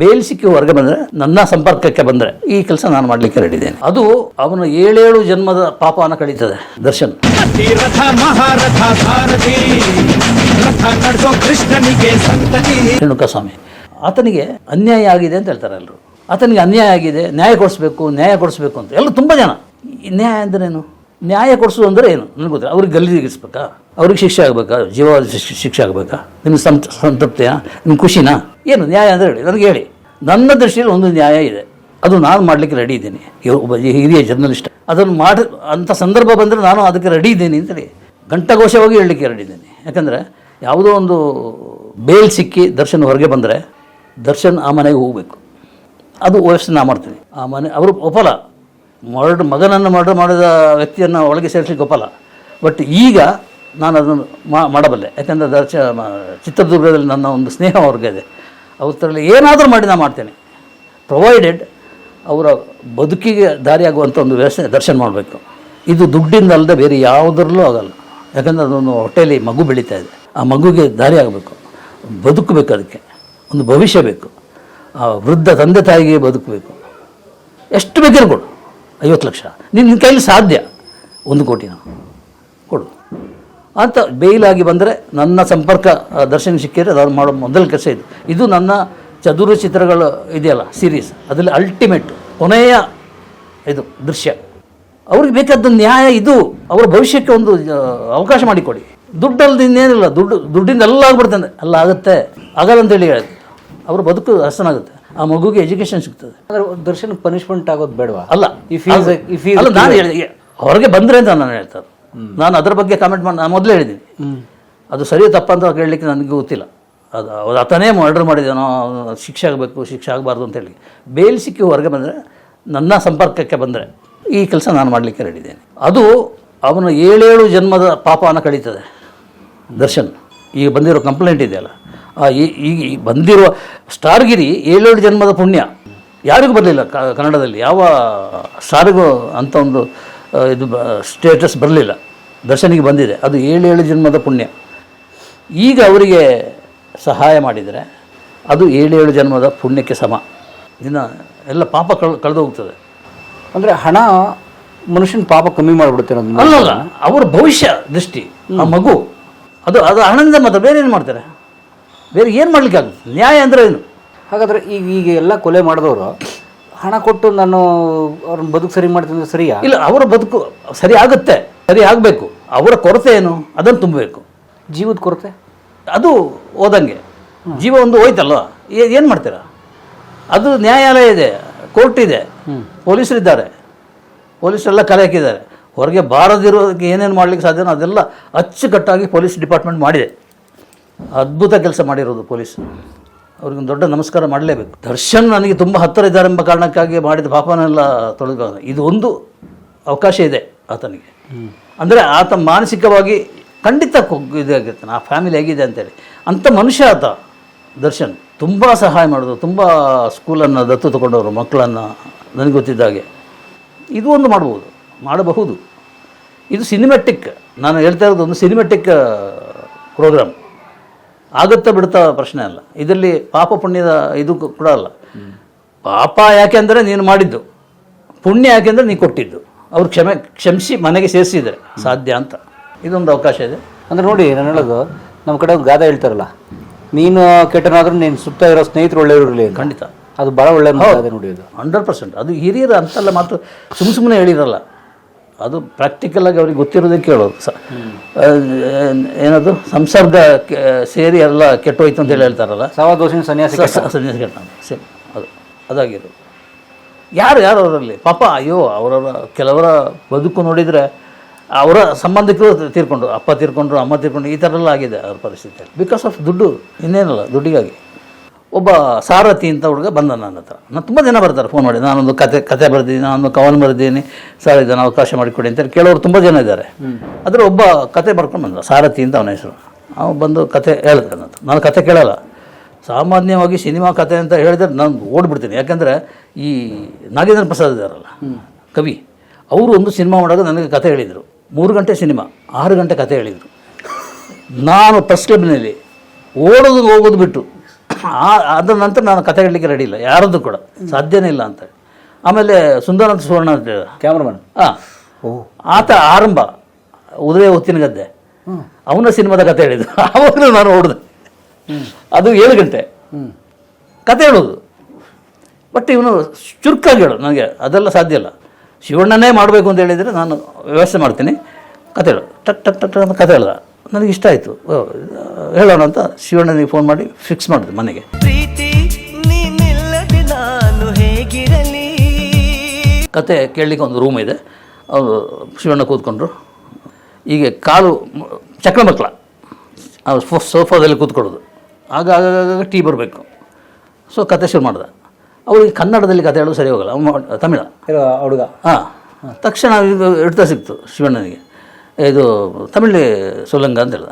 Bale ಸಿಕ್ಕಿ ಹೊರಗೆ ಬಂದರೆ ನನ್ನ ಸಂಪರ್ಕಕ್ಕೆ ಬಂದರೆ ಈ ಕೆಲಸ ನಾನು ಮಾಡ್ಲಿಕ್ಕೆ ರೆಡಿದ್ದೇನೆ ಅದು ಅವನ ಏಳೇಳು ಜನ್ಮದ ಪಾಪನ ಕಳೀತದೆ ದರ್ಶನ್. ರೇಣುಕಸ್ವಾಮಿ ಆತನಿಗೆ ಅನ್ಯಾಯ ಆಗಿದೆ ಅಂತ ಹೇಳ್ತಾರೆ ಎಲ್ಲರೂ ಆತನಿಗೆ ಅನ್ಯಾಯ ಆಗಿದೆ ನ್ಯಾಯ ಕೊಡಿಸ್ಬೇಕು ನ್ಯಾಯ ಕೊಡಿಸ್ಬೇಕು ಅಂತ. ಎಲ್ಲ ತುಂಬ ಜನ. ಈ ನ್ಯಾಯ ಅಂದ್ರೇನು? ನ್ಯಾಯ ಕೊಡಿಸೋದು ಅಂದರೆ ಏನು? ನನಗೆ ಗೊತ್ತಿಲ್ಲ. ಅವ್ರಿಗೆ ಗಲ್ಲಿಗಿಸ್ಬೇಕಾ ಅವ್ರಿಗೆ ಶಿಕ್ಷೆ ಆಗಬೇಕಾ? ಜೀವ ಶಿಕ್ಷೆ- ಆಗಬೇಕಾ? ನಿಮ್ಗೆ ಸಂತ, ಸಂತೃಪ್ತಿಯ? ನಿಮ್ಗೆ ಖುಷಿನಾ? ಏನು ನ್ಯಾಯ ಅಂದರೆ ಹೇಳಿ, ನನಗೆ ಹೇಳಿ. ನನ್ನ ದೃಷ್ಟಿಯಲ್ಲಿ ಒಂದು ನ್ಯಾಯ ಇದೆ. ಅದು ನಾನು ಮಾಡಲಿಕ್ಕೆ ರೆಡಿ ಇದ್ದೀನಿ. ಒಬ್ಬ ಹಿರಿಯ ಜರ್ನಲಿಸ್ಟ್ ಅದನ್ನು ಮಾಡಿ ಅಂಥ ಸಂದರ್ಭ ಬಂದರೆ ನಾನು ಅದಕ್ಕೆ ರೆಡಿ ಇದ್ದೀನಿ ಅಂತೇಳಿ. ಘಂಟಘೋಷವಾಗಿ ಹೇಳಲಿಕ್ಕೆ ರೆಡಿ ಇದ್ದೀನಿ. ಯಾಕಂದರೆ ಯಾವುದೋ ಒಂದು ಬೇಲ್ ಸಿಕ್ಕಿ ದರ್ಶನ್ ಹೊರಗೆ ಬಂದರೆ ದರ್ಶನ್ ಆ ಮನೆಗೆ ಹೋಗಬೇಕು. ಅದು ವ್ಯವಸ್ಥೆ ನಾ ಮಾಡ್ತೀನಿ. ಆ ಮನೆ, ಅವರು ಒಪ್ಪಲ್ಲ. ಮರ್ಡ್, ಮಗನನ್ನು ಮರ್ಡರ್ ಮಾಡಿದ ವ್ಯಕ್ತಿಯನ್ನು ಒಳಗೆ ಸೇರಿಸಲಿಕ್ಕೆ ಒಪ್ಪಲ್ಲ. ಬಟ್ ಈಗ ನಾನು ಅದನ್ನು ಮಾಡಬಲ್ಲೆ. ಯಾಕೆಂದರೆ ದರ್ಶ ಚಿತ್ರದುರ್ಗದಲ್ಲಿ ನನ್ನ ಒಂದು ಸ್ನೇಹ ವರ್ಗ ಇದೆ ಅವ್ರಲ್ಲಿ ಏನಾದರೂ ಮಾಡಿ ನಾನು ಮಾಡ್ತೇನೆ. ಪ್ರೊವೈಡೆಡ್ ಅವರ ಬದುಕಿಗೆ ದಾರಿಯಾಗುವಂಥ ಒಂದು ವ್ಯವಸ್ಥೆ ದರ್ಶನ ಮಾಡಬೇಕು. ಇದು ದುಡ್ಡಿಂದ ಅಲ್ಲದೆ ಬೇರೆ ಯಾವುದರಲ್ಲೂ ಆಗಲ್ಲ. ಯಾಕಂದರೆ ಅದೊಂದು ಹೊಟ್ಟೆಯಲ್ಲಿ ಮಗು ಬೆಳೀತಾ ಇದೆ. ಆ ಮಗುಗೆ ದಾರಿ ಆಗಬೇಕು. ಬದುಕಬೇಕು ಅದಕ್ಕೆ. ಒಂದು ಭವಿಷ್ಯ ಬೇಕು. ಆ ವೃದ್ಧ ತಂದೆ ತಾಯಿಗೆ ಬದುಕಬೇಕು. ಎಷ್ಟು ಬೇಕಿರ್ಬೋದು ಐವತ್ತು ಲಕ್ಷ. ನಿನ್ನ ಕೈಲಿ ಸಾಧ್ಯ. ಒಂದು ಕೋಟಿನ. ಕೊಡು. ಅಂತ ಬೇಯಿಲಾಗಿ ಬಂದರೆ ನನ್ನ ಸಂಪರ್ಕ ದರ್ಶನ ಸಿಕ್ಕಿದ್ರೆ ಅದನ್ನು ಮಾಡೋ ಮೊದಲ ಕೆಲಸ ಇದು. ಇದು ನನ್ನ ಚದುರು ಚಿತ್ರಗಳು ಇದೆಯಲ್ಲ ಸೀರೀಸ್ ಅದರಲ್ಲಿ ಅಲ್ಟಿಮೇಟ್ ಕೊನೆಯ ಇದು, ದೃಶ್ಯ. ಅವ್ರಿಗೆ ಬೇಕಾದ ನ್ಯಾಯ ಇದು. ಅವರ ಭವಿಷ್ಯಕ್ಕೆ ಒಂದು ಅವಕಾಶ ಮಾಡಿಕೊಡಿ. ದುಡ್ಡಲ್ಲಿ ಇನ್ನೇನಿಲ್ಲ ದುಡ್ಡು, ದುಡ್ಡಿಂದ ಎಲ್ಲ ಆಗ್ಬಿಡ್ತದೆ ಅಲ್ಲ ಆಗುತ್ತೆ. ಆಗಲ್ಲ ಅಂತೇಳಿ ಹೇಳಿದೆ ಅವ್ರ ಬದುಕು ಹಸನಾಗುತ್ತೆ. ಆ ಮಗುಗೆ ಎಜುಕೇಶನ್ ಸಿಗ್ತದೆ. ಅಂದ್ರೆ ದರ್ಶನ್ ಪನಿಷ್ಮೆಂಟ್ ಆಗೋದು ಬೇಡವಾ? ಅಲ್ಲ ಈ ಫೀಸ್ ಅಲ್ಲ ನಾನು ಹೇಳಿದೆ ಹೊರಗೆ ಬಂದರೆ ಅಂತ ನಾನು ಹೇಳ್ತಾರೆ ನಾನು ಅದರ ಬಗ್ಗೆ ಕಾಮೆಂಟ್ ಮಾಡಿ ನಾನು ಮೊದಲೇ ಹೇಳಿದ್ದೀನಿ. ಅದು ಸರಿ ತಪ್ಪ ಅಂತ ಹೇಳಲಿಕ್ಕೆ ನನಗೆ ಗೊತ್ತಿಲ್ಲ. ಅದು ಅವ್ರು ಆತನೇ ಮರ್ಡರ್ ಮಾಡಿದ್ದೇನೋ ಶಿಕ್ಷೆ ಆಗಬೇಕು ಶಿಕ್ಷೆ ಆಗಬಾರ್ದು ಅಂತ ಹೇಳಿ. ಬೇಲ್ ಸಿಕ್ಕಿ ಹೊರಗೆ ಬಂದರೆ ನನ್ನ ಸಂಪರ್ಕಕ್ಕೆ ಬಂದರೆ ಈ ಕೆಲಸ ನಾನು ಮಾಡಲಿಕ್ಕೆ ರೆಡಿದ್ದೇನೆ ಅದು ಅವನ ಏಳೇಳು ಜನ್ಮದ ಪಾಪವನ್ನು ಕಳೀತದೆ. ದರ್ಶನ್ ಈಗ ಬಂದಿರೋ ಕಂಪ್ಲೇಂಟ್ ಇದೆಯಲ್ಲ? ಈ- ಈಗ ಬಂದಿರುವ ಸ್ಟಾರ್ಗಿರಿ ಏಳೇಳು ಜನ್ಮದ ಪುಣ್ಯ. ಯಾರಿಗೂ ಬರಲಿಲ್ಲ ಕನ್ನಡದಲ್ಲಿ. ಯಾವ ಸ್ಟಾರಿಗೂ ಅಂತ ಒಂದು ಇದು ಸ್ಟೇಟಸ್ ಬರಲಿಲ್ಲ. ದರ್ಶನಿಗೆ ಬಂದಿದೆ. ಅದು ಏಳೇಳು ಜನ್ಮದ ಪುಣ್ಯ. ಈಗ ಅವರಿಗೆ ಸಹಾಯ ಮಾಡಿದರೆ ಅದು ಏಳೇಳು ಜನ್ಮದ ಪುಣ್ಯಕ್ಕೆ ಸಮ. ಇನ್ನು ಎಲ್ಲ ಪಾಪ ಕಳ್ ಕಳೆದು ಹೋಗ್ತದೆ. ಅಂದರೆ ಹಣ ಮನುಷ್ಯನ ಪಾಪ ಕಮ್ಮಿ ಮಾಡಿಬಿಡುತ್ತೆ ಅನ್ನೋದು ಅಲ್ಲಲ್ಲ ಅವರ ಭವಿಷ್ಯ ದೃಷ್ಟಿ ಆ ಮಗು ಅದು ಅದು ಹಣದಿಂದ ಮಾತ್ರ ಬೇರೆ ಏನು ಮಾಡ್ತಾರೆ? ಬೇರೆ ಏನು ಮಾಡ್ಲಿಕ್ಕಾಗುತ್ತೆ ನ್ಯಾಯ ಅಂದರೆ ಏನು? ಹಾಗಾದ್ರೆ ಈಗ ಈಗ ಎಲ್ಲ ಕೊಲೆ ಮಾಡಿದವರು ಹಣ ಕೊಟ್ಟು ನಾನು ಅವ್ರನ್ನ ಬದುಕು ಸರಿ ಮಾಡ್ತೀನಿ ಅಂದ್ರೆ ಸರಿಯಾ? ಇಲ್ಲ ಅವರ ಬದುಕು ಸರಿ ಆಗುತ್ತೆ ಸರಿ ಆಗಬೇಕು. ಅವರ ಕೊರತೆ ಏನು? ಅದನ್ನು ತುಂಬಬೇಕು. ಜೀವದ ಕೊರತೆ? ಅದು ಹೋದಂಗೆ. ಜೀವ ಒಂದು ಹೋಯ್ತಲ್ಲ ಏನು ಮಾಡ್ತೀರಾ? ಅದು ನ್ಯಾಯಾಲಯ ಇದೆ ಕೋರ್ಟ್ ಇದೆ ಪೊಲೀಸರಿದ್ದಾರೆ ಪೊಲೀಸರೆಲ್ಲ ಕಲೆ ಹಾಕಿದ್ದಾರೆ. ಹೊರಗೆ ಬಾರದಿರೋದಕ್ಕೆ ಏನೇನು ಮಾಡ್ಲಿಕ್ಕೆ ಸಾಧ್ಯನೋ ಅದೆಲ್ಲ ಅಚ್ಚುಕಟ್ಟಾಗಿ ಪೊಲೀಸ್ ಡಿಪಾರ್ಟ್ಮೆಂಟ್ ಮಾಡಿದೆ. ಅದ್ಭುತ ಕೆಲಸ ಮಾಡಿರೋದು ಪೊಲೀಸ್. ಅವ್ರಿಗೊಂದು ದೊಡ್ಡ ನಮಸ್ಕಾರ ಮಾಡಲೇಬೇಕು. ದರ್ಶನ್ ನನಗೆ ತುಂಬ ಹತ್ತಿರ ಇದ್ದಾರೆ ಎಂಬ ಕಾರಣಕ್ಕಾಗಿ ಮಾಡಿದ ಪಾಪನೆಲ್ಲ ತೊಳೆದು ಇದು ಒಂದು ಅವಕಾಶ ಇದೆ ಆತನಿಗೆ. ಅಂದರೆ ಆತ ಮಾನಸಿಕವಾಗಿ ಖಂಡಿತ ಇದಾಗಿರ್ತಾನೆ ಆ ಫ್ಯಾಮಿಲಿ ಹೇಗಿದೆ ಅಂತೇಳಿ. ಅಂಥ ಮನುಷ್ಯ ಆತ, ದರ್ಶನ್. ತುಂಬ ಸಹಾಯ ಮಾಡೋದು ತುಂಬ ಸ್ಕೂಲನ್ನು ದತ್ತು ತಗೊಂಡವರು, ಮಕ್ಕಳನ್ನು ನನಗೆ ಗೊತ್ತಿದ್ದ ಹಾಗೆ. ಇದು ಒಂದು ಮಾಡ್ಬೋದು. ಮಾಡಬಹುದು. ಇದು ಸಿನಿಮೆಟಿಕ್ ನಾನು ಹೇಳ್ತಾ ಇರೋದು ಒಂದು ಸಿನಿಮೆಟಿಕ್ ಪ್ರೋಗ್ರಾಮ್ ಆಗುತ್ತಾ ಬಿಡುತ್ತಾ ಪ್ರಶ್ನೆ ಅಲ್ಲ. ಇದರಲ್ಲಿ ಪಾಪ ಪುಣ್ಯದ ಇದು ಕೂಡ ಅಲ್ಲ. ಪಾಪ ಯಾಕೆಂದರೆ ನೀನು ಮಾಡಿದ್ದು. ಪುಣ್ಯ ಯಾಕೆಂದರೆ ನೀನು ಕೊಟ್ಟಿದ್ದು. ಅವ್ರು ಕ್ಷಮೆ ಕ್ಷಮಿಸಿ ಮನೆಗೆ ಸೇರಿಸಿದರೆ ಸಾಧ್ಯ ಅಂತ. ಇದೊಂದು ಅವಕಾಶ ಇದೆ. ಅಂದ್ರೆ ನೋಡಿ ನಾನು ಹೇಳೋದು ನಮ್ಮ ಕಡೆ ಒಂದು ಗಾದೆ ಹೇಳ್ತಾರಲ್ಲ ನೀನು ಕೆಟ್ಟನಾದರೂ ನೀನು ಸುತ್ತ ಇರೋ ಸ್ನೇಹಿತರು ಒಳ್ಳೆಯವರು ಇರಲಿ ಖಂಡಿತ. ಅದು ಭಾಳ ಒಳ್ಳೆ ಗಾದೆ ನೋಡಿ ಅದು. Hundred percent. ಅದು ಹಿರಿಯರು ಅಂತಲ್ಲ ಮಾತು ಸುಮ್ಮ ಸುಮ್ಮನೆ ಹೇಳಿರಲ್ಲ. ಅದು ಪ್ರಾಕ್ಟಿಕಲಾಗಿ ಅವ್ರಿಗೆ ಗೊತ್ತಿರೋದೇ ಕೇಳೋದು. ಸ ಏನದು? ಸಂಸರ್ಗ ಸೇರಿ ಎಲ್ಲ ಕೆಟ್ಟೋಯ್ತು ಅಂತ ಹೇಳಿ ಹೇಳ್ತಾರಲ್ಲ? ಸವಾ ದೋಷಿನ ಸನ್ಯಾಸಿ ಸನ್ಯಾಸಿ ಕೆಟ್ಟ. ಸೇಮ್ ಅದು ಅದಾಗಿರೋದು. ಯಾರು ಯಾರು ಅವರಲ್ಲಿ? ಪಾಪ ಅಯ್ಯೋ ಅವರವರ ಕೆಲವರ ಬದುಕು ನೋಡಿದರೆ ಅವರ ಸಂಬಂಧಿಕರು ತೀರ್ಕೊಂಡ್ರು ಅಪ್ಪ ತೀರ್ಕೊಂಡ್ರು ಅಮ್ಮ ತೀರ್ಕೊಂಡ್ರು ಈ ಥರ ಎಲ್ಲ ಆಗಿದೆ ಅವ್ರ ಪರಿಸ್ಥಿತಿ ಬಿಕಾಸ್ ಆಫ್ ದುಡ್ಡು ಇನ್ನೇನಲ್ಲ ದುಡ್ಡಿಗಾಗಿ. ಒಬ್ಬ ಸಾರಥಿ ಅಂತ ಹುಡುಗ ಬಂದ ನನ್ನ ಹತ್ರ. ನಾನು ತುಂಬ ಜನ ಬರ್ತಾರೆ ಫೋನ್ ಮಾಡಿ. ನಾನೊಂದು ಕತೆ ಕತೆ ಬರೆದಿದ್ದೀನಿ ನಾನೊಂದು ಕವನ ಬರೆದಿದ್ದೀನಿ ಸರ್, ಇದನ್ನು ಅವಕಾಶ ಮಾಡಿಕೊಡಿ ಅಂತ ಕೇಳೋರು ತುಂಬ ಜನ ಇದ್ದಾರೆ. ಆದರೆ ಒಬ್ಬ ಕತೆ ಬರ್ಕೊಂಡು ಬಂದ, ಸಾರಥಿ ಅಂತ ಅವನ ಹೆಸರು. ಅವನು ಬಂದು ಕತೆ ಹೇಳಿದೆ ನನ್ನ ನಾನು ಕತೆ ಕೇಳಲ್ಲ. ಸಾಮಾನ್ಯವಾಗಿ ಸಿನಿಮಾ ಕತೆ ಅಂತ ಹೇಳಿದ್ರೆ ನಾನು ಓಡ್ಬಿಡ್ತೀನಿ. ಯಾಕೆಂದರೆ ಈ ನಾಗೇಂದ್ರ ಪ್ರಸಾದ್ ಇದ್ದಾರಲ್ಲ ಕವಿ, ಅವರು ಒಂದು ಸಿನಿಮಾ ಮಾಡುವಾಗ ನನಗೆ ಕತೆ ಹೇಳಿದರು. ಮೂರು ಗಂಟೆ ಸಿನಿಮಾ, ಆರು ಗಂಟೆ ಕತೆ ಹೇಳಿದರು. ನಾನು ಫಸ್ಟ್ ಕ್ಲಬ್ನಲ್ಲಿ ಓಡೋದು ಹೋಗೋದು ಬಿಟ್ಟು ಅದ್ರ ನಂತರ ನಾನು ಕಥೆ ಹೇಳಲಿಕ್ಕೆ ರೆಡಿ ಇಲ್ಲ. ಯಾರದ್ದು ಕೂಡ. ಸಾಧ್ಯನೇ ಇಲ್ಲ ಅಂತ ಆಮೇಲೆ ಸುಂದರನಾಥ ಸುವರ್ಣ ಅಂತ ಕ್ಯಾಮ್ರಾಮನ್? ಹಾಂ ಆತ ಆರಂಭ ಉದಯ ಹೊತ್ತಿನ ಗದ್ದೆ. ಅವನ ಸಿನಿಮಾದ ಕತೆ ಹೇಳಿದ್ದು. ಅವನು ನಾನು ಓಡಿದೆ ಅದು ಏಳು ಗಂಟೆ. ಹ್ಞೂ ಕತೆ ಹೇಳೋದು. ಬಟ್ ಇವನು ಚುರುಕಾಗಿ ಹೇಳು ನನಗೆ ಅದೆಲ್ಲ ಸಾಧ್ಯ ಇಲ್ಲ. ಶಿವಣ್ಣನೇ ಮಾಡಬೇಕು ಅಂತ ಹೇಳಿದರೆ ನಾನು ವ್ಯವಸ್ಥೆ ಮಾಡ್ತೀನಿ. ಕತೆ ಹೇಳು. ಟಕ್ ಟಕ್ ಟಕ್ ಟಕ್ ಅಂತ ಕತೆ ಹೇಳ್ದ. ನನಗೆ ಇಷ್ಟ ಆಯಿತು. ಹೇಳೋಣ ಅಂತ ಶಿವಣ್ಣನಿಗೆ ಫೋನ್ ಮಾಡಿ ಫಿಕ್ಸ್ ಮಾಡಿದೆ ಮನೆಗೆ. ಪ್ರೀತಿ ನಾನು ಹೇಗಿರಲಿ? ಕತೆ ಕೇಳಲಿಕ್ಕೆ ಒಂದು ರೂಮ್ ಇದೆ. ಅವರು ಶಿವಣ್ಣ ಕೂತ್ಕೊಂಡ್ರು. ಹೀಗೆ ಕಾಲು ಚಕ್ರ ಮಕ್ಕಳ. ಸೋಫಾದಲ್ಲಿ ಕೂತ್ಕೊಳ್ಳೋದು. ಆಗ ಆಗಾಗ ಟೀ ಬರಬೇಕು. ಸೊ ಕತೆ ಶುರು ಮಾಡಿದೆ. ಅವ್ರಿಗೆ ಕನ್ನಡದಲ್ಲಿ ಕತೆ ಹೇಳೋದು ಸರಿ ಹೋಗಲ್ಲ. ತಮಿಳ. ಹುಡುಗ. ಹಾಂ. ತಕ್ಷಣ ಇದು ಹಿಡ್ತಾ ಸಿಕ್ತು ಶಿವಣ್ಣನಿಗೆ. ಇದು ತಮಿಳ್ ಸುಲಂಗ ಅಂತ ಹೇಳ್ದ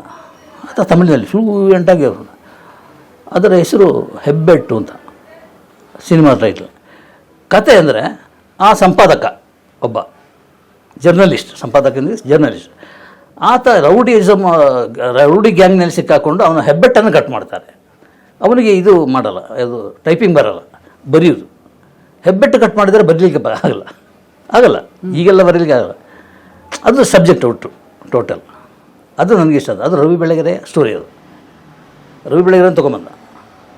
ಆತ ತಮಿಳಿನಲ್ಲಿ ಫ್ಲೂಯೆಂಟಾಗಿ ಅವರು ಅದರ ಹೆಸರು ಹೆಬ್ಬೆಟ್ಟು ಅಂತ, ಸಿನಿಮಾ ಟೈಟ್ಲ್ ಕತೆ ಅಂದರೆ ಆ ಸಂಪಾದಕ ಒಬ್ಬ, ಜರ್ನಲಿಸ್ಟ್, ಸಂಪಾದಕ ಅಂದರೆ ಜರ್ನಲಿಸ್ಟ್. ಆತ ರೌಡಿಸಮ್ ರೌಡಿ ಗ್ಯಾಂಗ್ನಲ್ಲಿ ಸಿಕ್ಕಾಕೊಂಡು ಅವನ ಹೆಬ್ಬೆಟ್ಟನ್ನು ಕಟ್ ಮಾಡ್ತಾರೆ. ಅವನಿಗೆ ಇದು ಮಾಡಲ್ಲ, ಇದು ಟೈಪಿಂಗ್ ಬರಲ್ಲ, ಬರೆಯೋದು. ಹೆಬ್ಬೆಟ್ಟು ಕಟ್ ಮಾಡಿದರೆ ಬರೀಲಿಕ್ಕೆ ಆಗಲ್ಲ. ಆಗಲ್ಲ. ಈಗೆಲ್ಲ ಬರೀಲಿಕ್ಕೆ ಆಗಲ್ಲ. ಅದು ಸಬ್ಜೆಕ್ಟ್ ಒಟ್ಟು, ಟೋಟಲ್. ಅದು ನನಗೆ ಇಷ್ಟ ಅದು. ಅದು ರವಿ ಬೆಳಗೆರೆ ಸ್ಟೋರಿ ಅದು. ರವಿ ಬೆಳಗೆರೆ ತೊಗೊಂಬಂದ.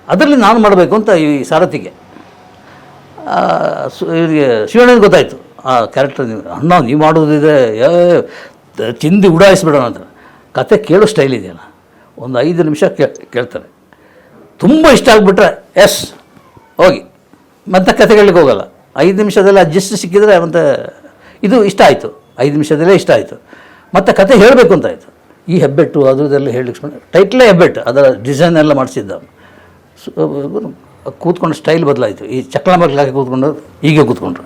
ಅದರಲ್ಲಿ ನಾನು ಮಾಡಬೇಕು ಅಂತ ಈ ಸಾರಥಿಗೆ. ಇವರಿಗೆ ಶಿವಣ್ಣನಿಗೆ ಗೊತ್ತಾಯಿತು. ಆ ಕ್ಯಾರೆಕ್ಟರ್ ನೀವು, ಅಣ್ಣ, ನೀವು ಮಾಡೋದಿದೆ ಏ, ತಿಂದು ಉಡಾಯಿಸ್ಬಿಡೋಣ ಅಂತ. ಕತೆ ಕೇಳೋ ಸ್ಟೈಲ್ ಇದೆಯಲ್ಲ. ಒಂದು ಐದು ನಿಮಿಷ ಕೇಳ್ತಾರೆ. ತುಂಬ ಇಷ್ಟ ಆಗಿಬಿಟ್ರೆ, ಎಸ್, ಹೋಗಿ. ಮತ್ತೆ ಕತೆಗಳಿಗೆ ಹೋಗಲ್ಲ. ಐದು ನಿಮಿಷದಲ್ಲಿ ಅಡ್ಜಸ್ಟ್ ಸಿಕ್ಕಿದರೆ ಮತ್ತೆ ಇದು ಇಷ್ಟ ಆಯಿತು. ಐದು ನಿಮಿಷದಲ್ಲೇ ಇಷ್ಟ ಆಯಿತು. ಮತ್ತು ಕತೆ ಹೇಳಬೇಕು ಅಂತ ಆಯಿತು. ಈ ಹೆಬ್ಬೆಟ್ಟು ಅದು ಇದೆಲ್ಲ ಹೇಳಲಿಕ್ಕೆ ಟೈಟ್ಲೇ ಹೆಬ್ಬೆಟ್ಟು ಅದರ ಡಿಸೈನ್ ಎಲ್ಲ ಮಾಡಿಸಿದ್ದ. ಕೂತ್ಕೊಂಡು ಸ್ಟೈಲ್ ಬದಲಾಯಿತು. ಈ ಚಕ್ಲ ಮಕ್ಳಾಗಿ ಕೂತ್ಕೊಂಡು ಹೀಗೆ ಕೂತ್ಕೊಂಡ್ರು.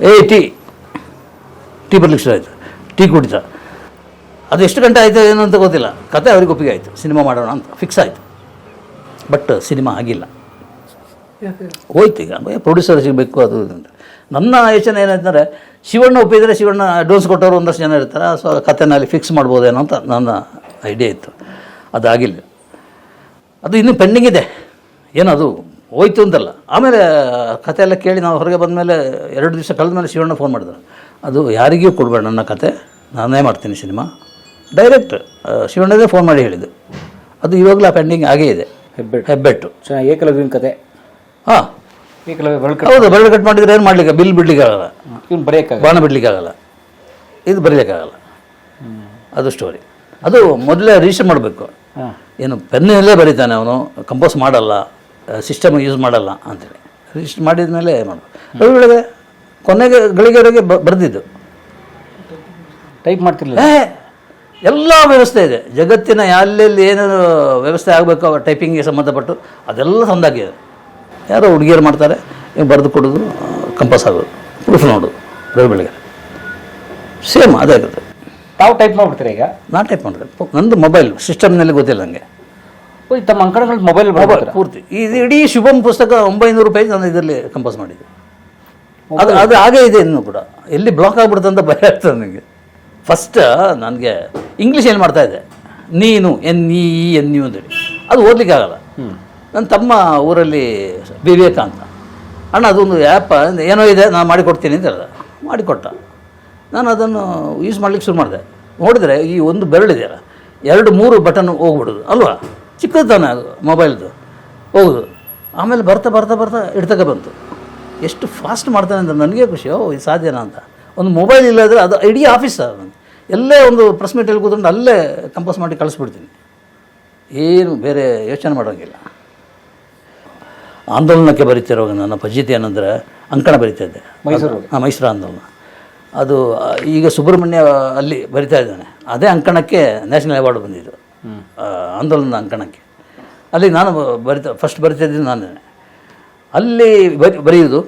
ಏ ಟೀ ಟೀ ಬರ್ಲಿಕ್ಕೆ ಶುರು ಆಯಿತು. ಟೀ ಕುಡಿತ. ಅದು ಎಷ್ಟು ಗಂಟೆ ಆಯಿತು ಏನು ಅಂತ ಗೊತ್ತಿಲ್ಲ. ಕತೆ ಅವ್ರಿಗೆ ಒಪ್ಪಿಗೆ ಆಯಿತು. ಸಿನಿಮಾ ಮಾಡೋಣ ಅಂತ. ಫಿಕ್ಸ್ ಆಯಿತು. ಬಟ್ ಸಿನಿಮಾ ಆಗಿಲ್ಲ. ಹೋಯ್ತು ಈಗ. ಪ್ರೊಡ್ಯೂಸರ್ ಸಿಗಬೇಕು ಅದು ಅಂತ. ನನ್ನ ಯೋಚನೆ ಏನಾಯ್ತಂದರೆ ಶಿವಣ್ಣ ಒಪ್ಪಿದರೆ ಶಿವಣ್ಣ ಅಡ್ವಾನ್ಸ್ ಕೊಟ್ಟವರು ಒಂದಷ್ಟು ಜನ ಇರ್ತಾರೆ. ಸೊ ಕಥೆನ ಅಲ್ಲಿ ಫಿಕ್ಸ್ ಮಾಡ್ಬೋದೇನೋ ಅಂತ ನನ್ನ ಐಡಿಯಾ ಇತ್ತು. ಅದಾಗಿಲ್ಲ. ಅದು ಇನ್ನೂ ಪೆಂಡಿಂಗ್ ಇದೆ. ಏನದು ಹೋಯ್ತು ಅಂತಲ್ಲ. ಆಮೇಲೆ ಕತೆ ಎಲ್ಲ ಕೇಳಿ ನಾವು ಹೊರಗೆ ಬಂದಮೇಲೆ ಎರಡು ದಿವಸ ಕಳೆದ ಮೇಲೆ ಶಿವಣ್ಣ ಫೋನ್ ಮಾಡಿದ್ರು. ಅದು ಯಾರಿಗೂ ಕೊಡಬೇಡ ನನ್ನ ಕತೆ ನಾನೇ ಮಾಡ್ತೀನಿ ಸಿನಿಮಾ. ಡೈರೆಕ್ಟ್ ಶಿವಣ್ಣದೇ ಫೋನ್ ಮಾಡಿ ಹೇಳಿದ್ದು. ಅದು ಇವಾಗಲೂ ಆ ಪೆಂಡಿಂಗ್ ಆಗೇ ಇದೆ. ಹೆಬ್ಬೆಟ್ಟು. ಹೆಬ್ಬೆಟ್ಟು. ಏಕಲವ್ಯನ ಕತೆ ಹಾಂ. ಬೆಳ್ಕ ಹೌದು ಬೆರಳು ಕಟ್ ಮಾಡಿದ್ರೆ ಏನು ಮಾಡ್ಲಿಕ್ಕೆ? ಬಿಲ್ ಬಿಡ್ಲಿಕ್ಕೆ ಆಗಲ್ಲ ಇವ್ನು ಬರೆಯೋಕ್ಕಾಗ ಬಾಣ ಬಿಡ್ಲಿಕ್ಕೆ ಆಗಲ್ಲ ಇದು ಬರೀಲಿಕ್ಕಾಗಲ್ಲ ಅದು ಸ್ಟೋರಿ ಅದು ಮೊದಲೇ ರಿಜಿಸ್ಟರ್ ಮಾಡಬೇಕು. ಹಾಂ. ಏನು ಪೆನ್ನಲ್ಲೇ ಬರೀತಾನೆ ಅವನು. ಕಂಪೋಸ್ ಮಾಡಲ್ಲ. ಸಿಸ್ಟಮ್ ಯೂಸ್ ಮಾಡಲ್ಲ ಅಂತೇಳಿ ರಿಜಿಸ್ಟರ್ ಮಾಡಿದ ಮೇಲೆ ಮಾಡಬೇಕು. ರವಿಗಳಿಗೆ ಕೊನೆಗೆ ಗಳಿಗೆವರೆಗೆ ಬ ಬರೆದಿದ್ದು. ಟೈಪ್ ಮಾಡ್ತಿರ್ಲಿಲ್ಲ. ಏ ಎಲ್ಲ ವ್ಯವಸ್ಥೆ ಇದೆ. ಜಗತ್ತಿನ ಎಲ್ಲೆಲ್ಲಿ ಏನೇನು ವ್ಯವಸ್ಥೆ ಆಗಬೇಕು ಟೈಪಿಂಗ್ಗೆ ಸಂಬಂಧಪಟ್ಟು ಅದೆಲ್ಲ ಸಂದಾಗಿದೆ ಯಾರೋ ಹುಡುಗಿಯರು ಮಾಡ್ತಾರೆ ಬರೆದು ಕೊಡೋದು ಕಂಪಸ್ ಆಗೋದು ಪ್ರೂಫ್ ನೋಡೋದು ರವಿ ಬೆಳಗ್ಗೆ. ಸೇಮ್ ಅದೇ ಆಗುತ್ತೆ. ತಾವು ಟೈಪ್ ಮಾಡ್ಬಿಡ್ತೀರಾ ಈಗ? ನಾನು ಟೈಪ್ ಮಾಡಿದೆ ನಂದು ಮೊಬೈಲ್ ಸಿಸ್ಟಮ್ನಲ್ಲಿ ಗೊತ್ತಿಲ್ಲ ನನಗೆ ಓ, ಈ ತಮ್ಮ ಅಂಕಣಗಳು ಮೊಬೈಲ್ ಮೊಬೈಲ್ ಪೂರ್ತಿ. ಇದು ಇಡೀ ಶುಭಂ ಪುಸ್ತಕ ಒಂಬೈನೂರು ಪೇಜ್ ನಾನು ಇದರಲ್ಲಿ ಕಂಪಸ್ ಮಾಡಿದ್ದೆ. ಅದು ಅದು ಹಾಗೇ ಇದೆ ಇನ್ನೂ ಕೂಡ. ಎಲ್ಲಿ ಬ್ಲಾಕ್ ಆಗ್ಬಿಡುತ್ತೆ ಅಂತ ಭಯ ಆಗ್ತದೆ ನನಗೆ. ಫಸ್ಟ್ ನನಗೆ ಇಂಗ್ಲೀಷ್ ಏನು ಮಾಡ್ತಾ ಇದೆ? ನೀನು ಎನ್ ಇ ಎನ್ ಯು ಅಂತೇಳಿ. ಅದು ಓದಲಿಕ್ಕೆ ಆಗಲ್ಲ. ನನ್ನ ತಮ್ಮ ಊರಲ್ಲಿ ವಿವೇಕ ಅಂತ. ಅಣ್ಣ, ಅದೊಂದು ಆ್ಯಪ್ ಏನೋ ಇದೆ ನಾನು ಮಾಡಿಕೊಡ್ತೀನಿ ಅಂತ ಹೇಳ್ದೆ. ಮಾಡಿಕೊಟ್ಟ. ನಾನು ಅದನ್ನು ಯೂಸ್ ಮಾಡ್ಲಿಕ್ಕೆ ಶುರು ಮಾಡಿದೆ. ನೋಡಿದರೆ ಈ ಒಂದು ಬೆರಳಿದೆಯಲ್ಲ ಎರಡು ಮೂರು ಬಟನ್ ಹೋಗ್ಬಿಡೋದು. ಅಲ್ವಾ? ಚಿಕ್ಕದು ತಾನೆ ಮೊಬೈಲ್ದು ಹೋಗೋದು. ಆಮೇಲೆ ಬರ್ತಾ ಬರ್ತಾ ಬರ್ತಾ ಇಡ್ತಕ್ಕೆ ಬಂತು. ಎಷ್ಟು ಫಾಸ್ಟ್ ಮಾಡ್ತಾನೆ ಅಂದರೆ ನನಗೆ ಖುಷಿ. ಓ, ಇದು ಸಾಧ್ಯನಾ ಅಂತ. ಒಂದು ಮೊಬೈಲ್ ಇಲ್ಲದ್ರೆ ಅದು ಇಡೀ ಆಫೀಸ್ ಎಲ್ಲೇ ಒಂದು ಪ್ರೆಸ್ ಮೀಟಲ್ಲಿ ಕೂತ್ಕೊಂಡು ಅಲ್ಲೇ ಕಂಪೋಸ್ ಮಾಡಿ ಕಳಿಸ್ಬಿಡ್ತೀನಿ. ಏನು ಬೇರೆ ಯೋಚನೆ ಮಾಡೋಂಗಿಲ್ಲ. ಆಂದೋಲನಕ್ಕೆ ಬರೀತಿರುವಾಗ ನನ್ನ ಪಜಿತಿ ಏನಂದರೆ ಅಂಕಣ ಬರಿತಾ ಇದ್ದೆ ಮೈಸೂರು? ಹಾಂ ಮೈಸೂರು ಆಂದೋಲನ. ಅದು ಈಗ ಸುಬ್ರಹ್ಮಣ್ಯ ಅಲ್ಲಿ ಬರಿತಾ ಇದ್ದಾನೆ. ಅದೇ ಅಂಕಣಕ್ಕೆ ನ್ಯಾಷನಲ್ ಅವಾರ್ಡ್ ಬಂದಿದ್ದು. ಆಂದೋಲನದ ಅಂಕಣಕ್ಕೆ. ಅಲ್ಲಿ ನಾನು ಬರಿತಾ ಫಸ್ಟ್ ಬರಿತಾ ಇದ್ದೀನಿ ನಾನೇ. ಅಲ್ಲಿ ಬರಿ ಬರೆಯೋದು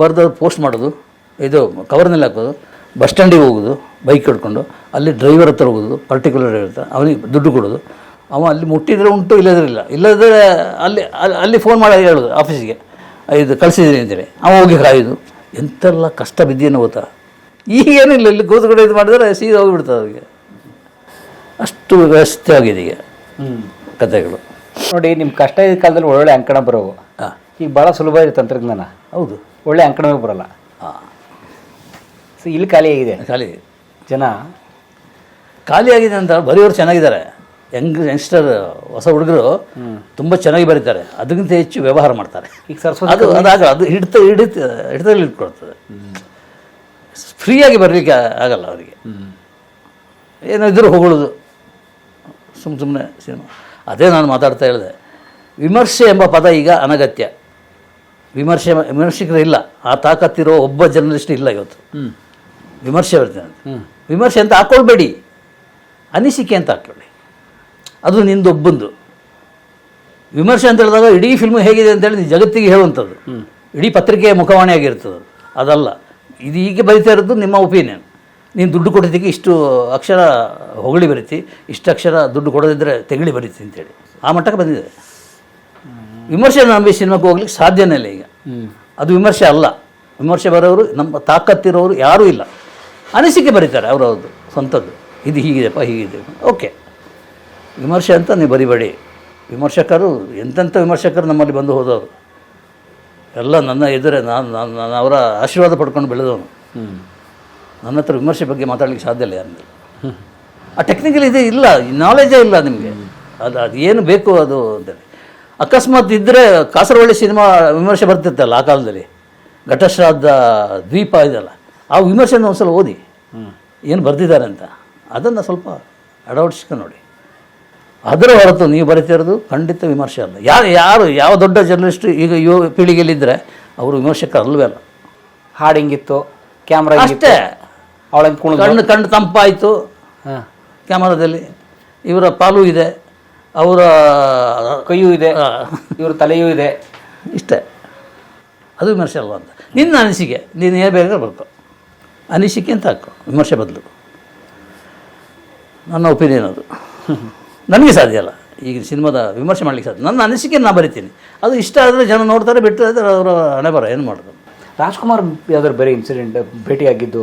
ಬರೆದು ಪೋಸ್ಟ್ ಮಾಡೋದು ಇದು ಕವರ್ನಲ್ಲಿ ಹಾಕೋದು ಬಸ್ ಸ್ಟ್ಯಾಂಡಿಗೆ ಹೋಗೋದು ಬೈಕ್ ಹಿಡ್ಕೊಂಡು ಅಲ್ಲಿ ಡ್ರೈವರ್ ಹತ್ರ ಹೋಗೋದು ಪರ್ಟಿಕ್ಯುಲರ್ ಇರುತ್ತೆ ಅವನಿಗೆ ದುಡ್ಡು ಕೊಡೋದು. ಅವ ಅಲ್ಲಿ ಮುಟ್ಟಿದ್ರೆ ಉಂಟು ಇಲ್ಲದ್ರೆ ಇಲ್ಲ. ಇಲ್ಲದ್ರೆ ಅಲ್ಲಿ ಅಲ್ಲಿ- ಅಲ್ಲಿ ಫೋನ್ ಮಾಡಿ ಹೇಳೋದು ಆಫೀಸಿಗೆ ಇದು ಕಳಿಸಿದ್ದೀನಿ ಅಂತೇಳಿ. ಅವ ಹೋಗಿ ಕಾಯೋದು. ಎಂತೆಲ್ಲ ಕಷ್ಟ ಬಿದ್ದೇನು ಗೊತ್ತಾ ಈಗೇನಿಲ್ಲ ಇಲ್ಲಿ ಕೂತ್ಕೊಂಡು ಇದು ಮಾಡಿದ್ರೆ ಸೀದಾ ಹೋಗಿಬಿಡ್ತದೆ ಅವರಿಗೆ. ಅಷ್ಟು ವ್ಯವಸ್ಥೆ ಆಗಿದೆ ಈಗ ಹ್ಞೂ ಕಥೆಗಳು. ನೋಡಿ ನಿಮ್ಮ ಕಷ್ಟ ಇದ್ದ ಕಾಲದಲ್ಲಿ ಒಳ್ಳೊಳ್ಳೆ ಅಂಕಣ ಬರೋವು. ಹಾಂ. ಈಗ ಭಾಳ ಸುಲಭ ಇದೆ ತಂತ್ರಜ್ಞಾನ. ಹೌದು. ಒಳ್ಳೆ ಅಂಕಣವೇ ಬರೋಲ್ಲ. ಹಾಂ. ಸೊ ಇಲ್ಲಿ ಖಾಲಿ ಆಗಿದೆ. ಖಾಲಿ. ಜನ ಖಾಲಿಯಾಗಿದೆ ಅಂತ ಬರೆಯೋರು ಚೆನ್ನಾಗಿದ್ದಾರೆ. ಯಂಗ್ ಯಂಗ್ಸ್ಟರ್ ಹೊಸ ಹುಡುಗರು ತುಂಬ ಚೆನ್ನಾಗಿ ಬರೀತಾರೆ ಅದಕ್ಕಿಂತ ಹೆಚ್ಚು ವ್ಯವಹಾರ ಮಾಡ್ತಾರೆ. ಈಗ ಸರಸ್ವತಿ ಅದು ಅದಾಗ ಅದು ಹಿಡಿತ ಹಿಡಿತ ಹಿಡಿತದಲ್ಲಿ ಇಟ್ಕೊಳ್ತದೆ. ಫ್ರೀಯಾಗಿ ಬರಲಿಕ್ಕೆ ಆಗಲ್ಲ ಅವರಿಗೆ. ಏನೋ ಇದ್ರೂ ಹೊಗಳೋದು. ಸುಮ್ಮ ಸುಮ್ಮನೆ ಸಿನಿಮಾ. ಅದೇ ನಾನು ಮಾತಾಡ್ತಾ ಹೇಳಿದೆ. ವಿಮರ್ಶೆ ಎಂಬ ಪದ ಈಗ ಅನಗತ್ಯ. ವಿಮರ್ಶೆ ವಿಮರ್ಶಕರು ಇಲ್ಲ. ಆ ತಾಕತ್ತಿರೋ ಒಬ್ಬ ಜರ್ನಲಿಸ್ಟ್ ಇಲ್ಲ ಇವತ್ತು. ವಿಮರ್ಶೆ ಬರ್ತೇನೆ ವಿಮರ್ಶೆ ಅಂತ ಹಾಕ್ಕೊಳ್ಬೇಡಿ ಅನಿಸಿಕೆ ಅಂತ ಹಾಕ್ಕೊಳ್ಳಿ ಅದು ನಿಂದೊಬ್ಬಂದು. ವಿಮರ್ಶೆ ಅಂತ ಹೇಳಿದಾಗ ಇಡೀ ಫಿಲ್ಮ್ ಹೇಗಿದೆ ಅಂತೇಳಿ ನಿ ಜಗತ್ತಿಗೆ ಹೇಳುವಂಥದ್ದು. ಇಡೀ ಪತ್ರಿಕೆಯ ಮುಖವಾಣಿ ಆಗಿರ್ತದೆ. ಅದು. ಅದಲ್ಲ. ಇದು ಹೀಗೆ ಬರಿತಾ ಇರೋದು ನಿಮ್ಮ ಒಪಿನಿಯನ್ ನೀನು ದುಡ್ಡು ಕೊಡೋದಕ್ಕೆ ಇಷ್ಟು ಅಕ್ಷರ ಹೊಗಳಿ ಬರೀತಿ ಇಷ್ಟು ಅಕ್ಷರ ದುಡ್ಡು ಕೊಡೋದಿದ್ದರೆ ತೆಗಳಿ ಬರೀತಿ ಅಂತೇಳಿ ಆ ಮಟ್ಟಕ್ಕೆ ಬಂದಿದೆ. ವಿಮರ್ಶೆ ನಂಬಿ ಸಿನಿಮಾಕ್ಕೆ ಹೋಗ್ಲಿಕ್ಕೆ ಸಾಧ್ಯನೇ ಇಲ್ಲ ಈಗ. ಅದು ವಿಮರ್ಶೆ ಅಲ್ಲ. ವಿಮರ್ಶೆ ಬರೋರು ನಮ್ಮ ತಾಕತ್ತಿರೋರು ಯಾರೂ ಇಲ್ಲ. ಅನಿಸಿಕೆ ಬರೀತಾರೆ ಅವರವ್ರದ್ದು ಸ್ವಂತದ್ದು. ಇದು ಹೀಗಿದೆಪ್ಪ ಹೀಗಿದೆ ಓಕೆ ವಿಮರ್ಶೆ ಅಂತ ನೀವು ಬರಿಬೇಡಿ. ವಿಮರ್ಶಕರು ಎಂತೆಂಥ ವಿಮರ್ಶಕರು ನಮ್ಮಲ್ಲಿ ಬಂದು ಹೋದವರು. ಎಲ್ಲ ನನ್ನ ಎದುರೇ ನಾನು ನಾನು ನಾನು ಅವರ ಆಶೀರ್ವಾದ ಪಡ್ಕೊಂಡು ಬೆಳೆದವನು. ನನ್ನ ಹತ್ರ ವಿಮರ್ಶೆ ಬಗ್ಗೆ ಮಾತಾಡಲಿಕ್ಕೆ ಸಾಧ್ಯ ಇಲ್ಲ ಯಾರಿಗೂ ಆ ಟೆಕ್ನಿಕಲ್ ಇದೆ ಇಲ್ಲ ನಾಲೆಜೇ ಇಲ್ಲ ನಿಮಗೆ. ಅದು ಅದು ಏನು ಬೇಕು ಅದು ಅಂತೇಳಿ. ಅಕಸ್ಮಾತ್ ಇದ್ದರೆ ಕಾಸರವಳ್ಳಿ ಸಿನಿಮಾ ವಿಮರ್ಶೆ ಬರ್ತಿತ್ತಲ್ಲ ಆ ಕಾಲದಲ್ಲಿ. ಘಟಶ್ರಾದ ದ್ವೀಪ ಇದೆಯಲ್ಲ ಆ ವಿಮರ್ಶೆನೂ ಒಂದು ಸಲ ಓದಿ ಏನು ಬರೆದಿದ್ದಾರೆ ಅಂತ. ಅದನ್ನು ಸ್ವಲ್ಪ ಅಳವಡಿಸ್ಕೊಂಡು ನೋಡಿ. ಅದರ ಹೊರತು ನೀವು ಬರೀತಿರೋದು ಖಂಡಿತ ವಿಮರ್ಶೆ ಅಲ್ಲ. ಯಾರು ಯಾರು ಯಾವ ದೊಡ್ಡ ಜರ್ನಲಿಸ್ಟ್ ಈಗ ಯುವ ಪೀಳಿಗೆಯಲ್ಲಿದ್ದರೆ ಅವರು ವಿಮರ್ಶಕರಲ್ವೇ ಅಲ್ಲ. ಹಾಡಿಂಗಿತ್ತು ಹಿಂಗಿತ್ತು ಕ್ಯಾಮ್ರಾ ಅಷ್ಟೇ. ಅವಳ ಕಣ್ಣು ಕಣ್ಣು ತಂಪಾಯಿತು. ಹಾಂ. ಕ್ಯಾಮರಾದಲ್ಲಿ ಇವರ ಪಾಲು ಇದೆ ಅವರ ಕೈಯೂ ಇದೆ ಇವರ ತಲೆಯೂ ಇದೆ. ಇಷ್ಟೇ. ಅದು ವಿಮರ್ಶೆ ಅಲ್ವಾ ಅಂತ. ನಿನ್ನ ಅನಿಸಿಕೆ ನೀನು ಏನು ಬೇಕಾದ್ರೆ ಬರ್ಕೊ. ಅನಿಸಿಕೆ ಅಂತ ಹಾಕು ವಿಮರ್ಶೆ ಬದಲು. ನನ್ನ ಒಪಿನಿಯನ್ ಅದು. ನನಗೆ ಸಾಧ್ಯ ಅಲ್ಲ. ಈಗ ಸಿನಿಮಾದ ವಿಮರ್ಶೆ ಮಾಡ್ಲಿಕ್ಕೆ ಸಾಧ್ಯ. ನನ್ನ ಅನಿಸಿಕೆ ನಾನು ಬರಿತೀನಿ. ಅದು ಇಷ್ಟ ಆದರೆ ಜನ ನೋಡ್ತಾರೆ ಬಿಟ್ಟರೆ ಅವರ ಹಣೆ ಬರ ಏನು ಮಾಡೋದು? ರಾಜ್ಕುಮಾರ್ ಯಾವ್ದಾದ್ರು ಬೇರೆ ಇನ್ಸಿಡೆಂಟ್ ಭೇಟಿಯಾಗಿದ್ದು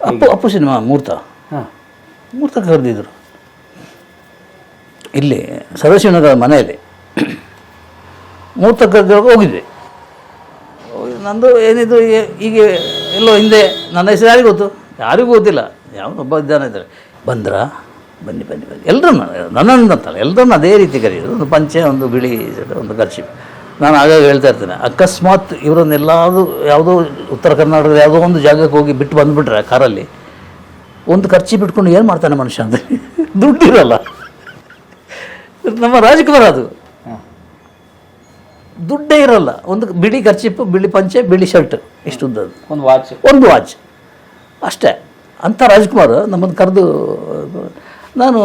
ಅಪ್ಪು ಅಪ್ಪು ಸಿನಿಮಾ ಮೂರ್ತ. ಹಾಂ. ಮೂರ್ತ ಕರೆದಿದ್ದರು ಇಲ್ಲಿ ಸದಾಶಿವನಗರ ಮನೆಯಲ್ಲಿ ಮೂರ್ತ ಕರೆದಾಗ ಹೋಗಿದ್ವಿ. ಹೋಗಿ ನಂದು ಏನಿದು ಈಗ ಹೀಗೆ ಎಲ್ಲೋ ಹಿಂದೆ ನನ್ನ ಹೆಸರು ಯಾರಿಗೂ ಗೊತ್ತು? ಯಾರಿಗೂ ಗೊತ್ತಿಲ್ಲ. ಯಾವ ಒಬ್ಬ ಇದ್ದಾನೆ ಇದ್ದಾರೆ. ಬಂದ್ರಾ? ಬನ್ನಿ ಬನ್ನಿ ಬನ್ನಿ. ಎಲ್ಲರನ್ನ ನನ್ನನ್ನು ಅಂತಲ್ಲ ಎಲ್ಲರನ್ನು ಅದೇ ರೀತಿ ಕರೆಯೋದು. ಒಂದು ಪಂಚೆ ಒಂದು ಬಿಳಿ ಒಂದು ಖರ್ಚು ನಾನು ಆಗಾಗ ಹೇಳ್ತಾ ಇರ್ತೇನೆ ಅಕಸ್ಮಾತ್ ಇವರನ್ನೆಲ್ಲಾದರೂ ಯಾವುದೋ ಉತ್ತರ ಕರ್ನಾಟಕದ ಯಾವುದೋ ಒಂದು ಜಾಗಕ್ಕೆ ಹೋಗಿ ಬಿಟ್ಟು ಬಂದುಬಿಟ್ರೆ ಕಾರಲ್ಲಿ ಒಂದು ಖರ್ಚಿ ಬಿಟ್ಕೊಂಡು ಏನು ಮಾಡ್ತಾನೆ ಮನುಷ್ಯ ಅಂತ? ದುಡ್ಡಿರಲ್ಲ. ನಮ್ಮ ರಾಜಕುಮಾರ ಅದು. ದುಡ್ಡೇ ಇರಲ್ಲ. ಒಂದು ಬಿಳಿ ಖರ್ಚಿಪ್ಪು ಬಿಳಿ ಪಂಚೆ ಬಿಳಿ ಶರ್ಟ್ ಇಷ್ಟು ಉದ್ದದ್ದು ಒಂದು ವಾಚ್. ಒಂದು ವಾಚ್. ಅಷ್ಟೇ. ಅಂಥ ರಾಜ್ಕುಮಾರ್ ನಮ್ಮನ್ನು ಕರೆದು ನಾನು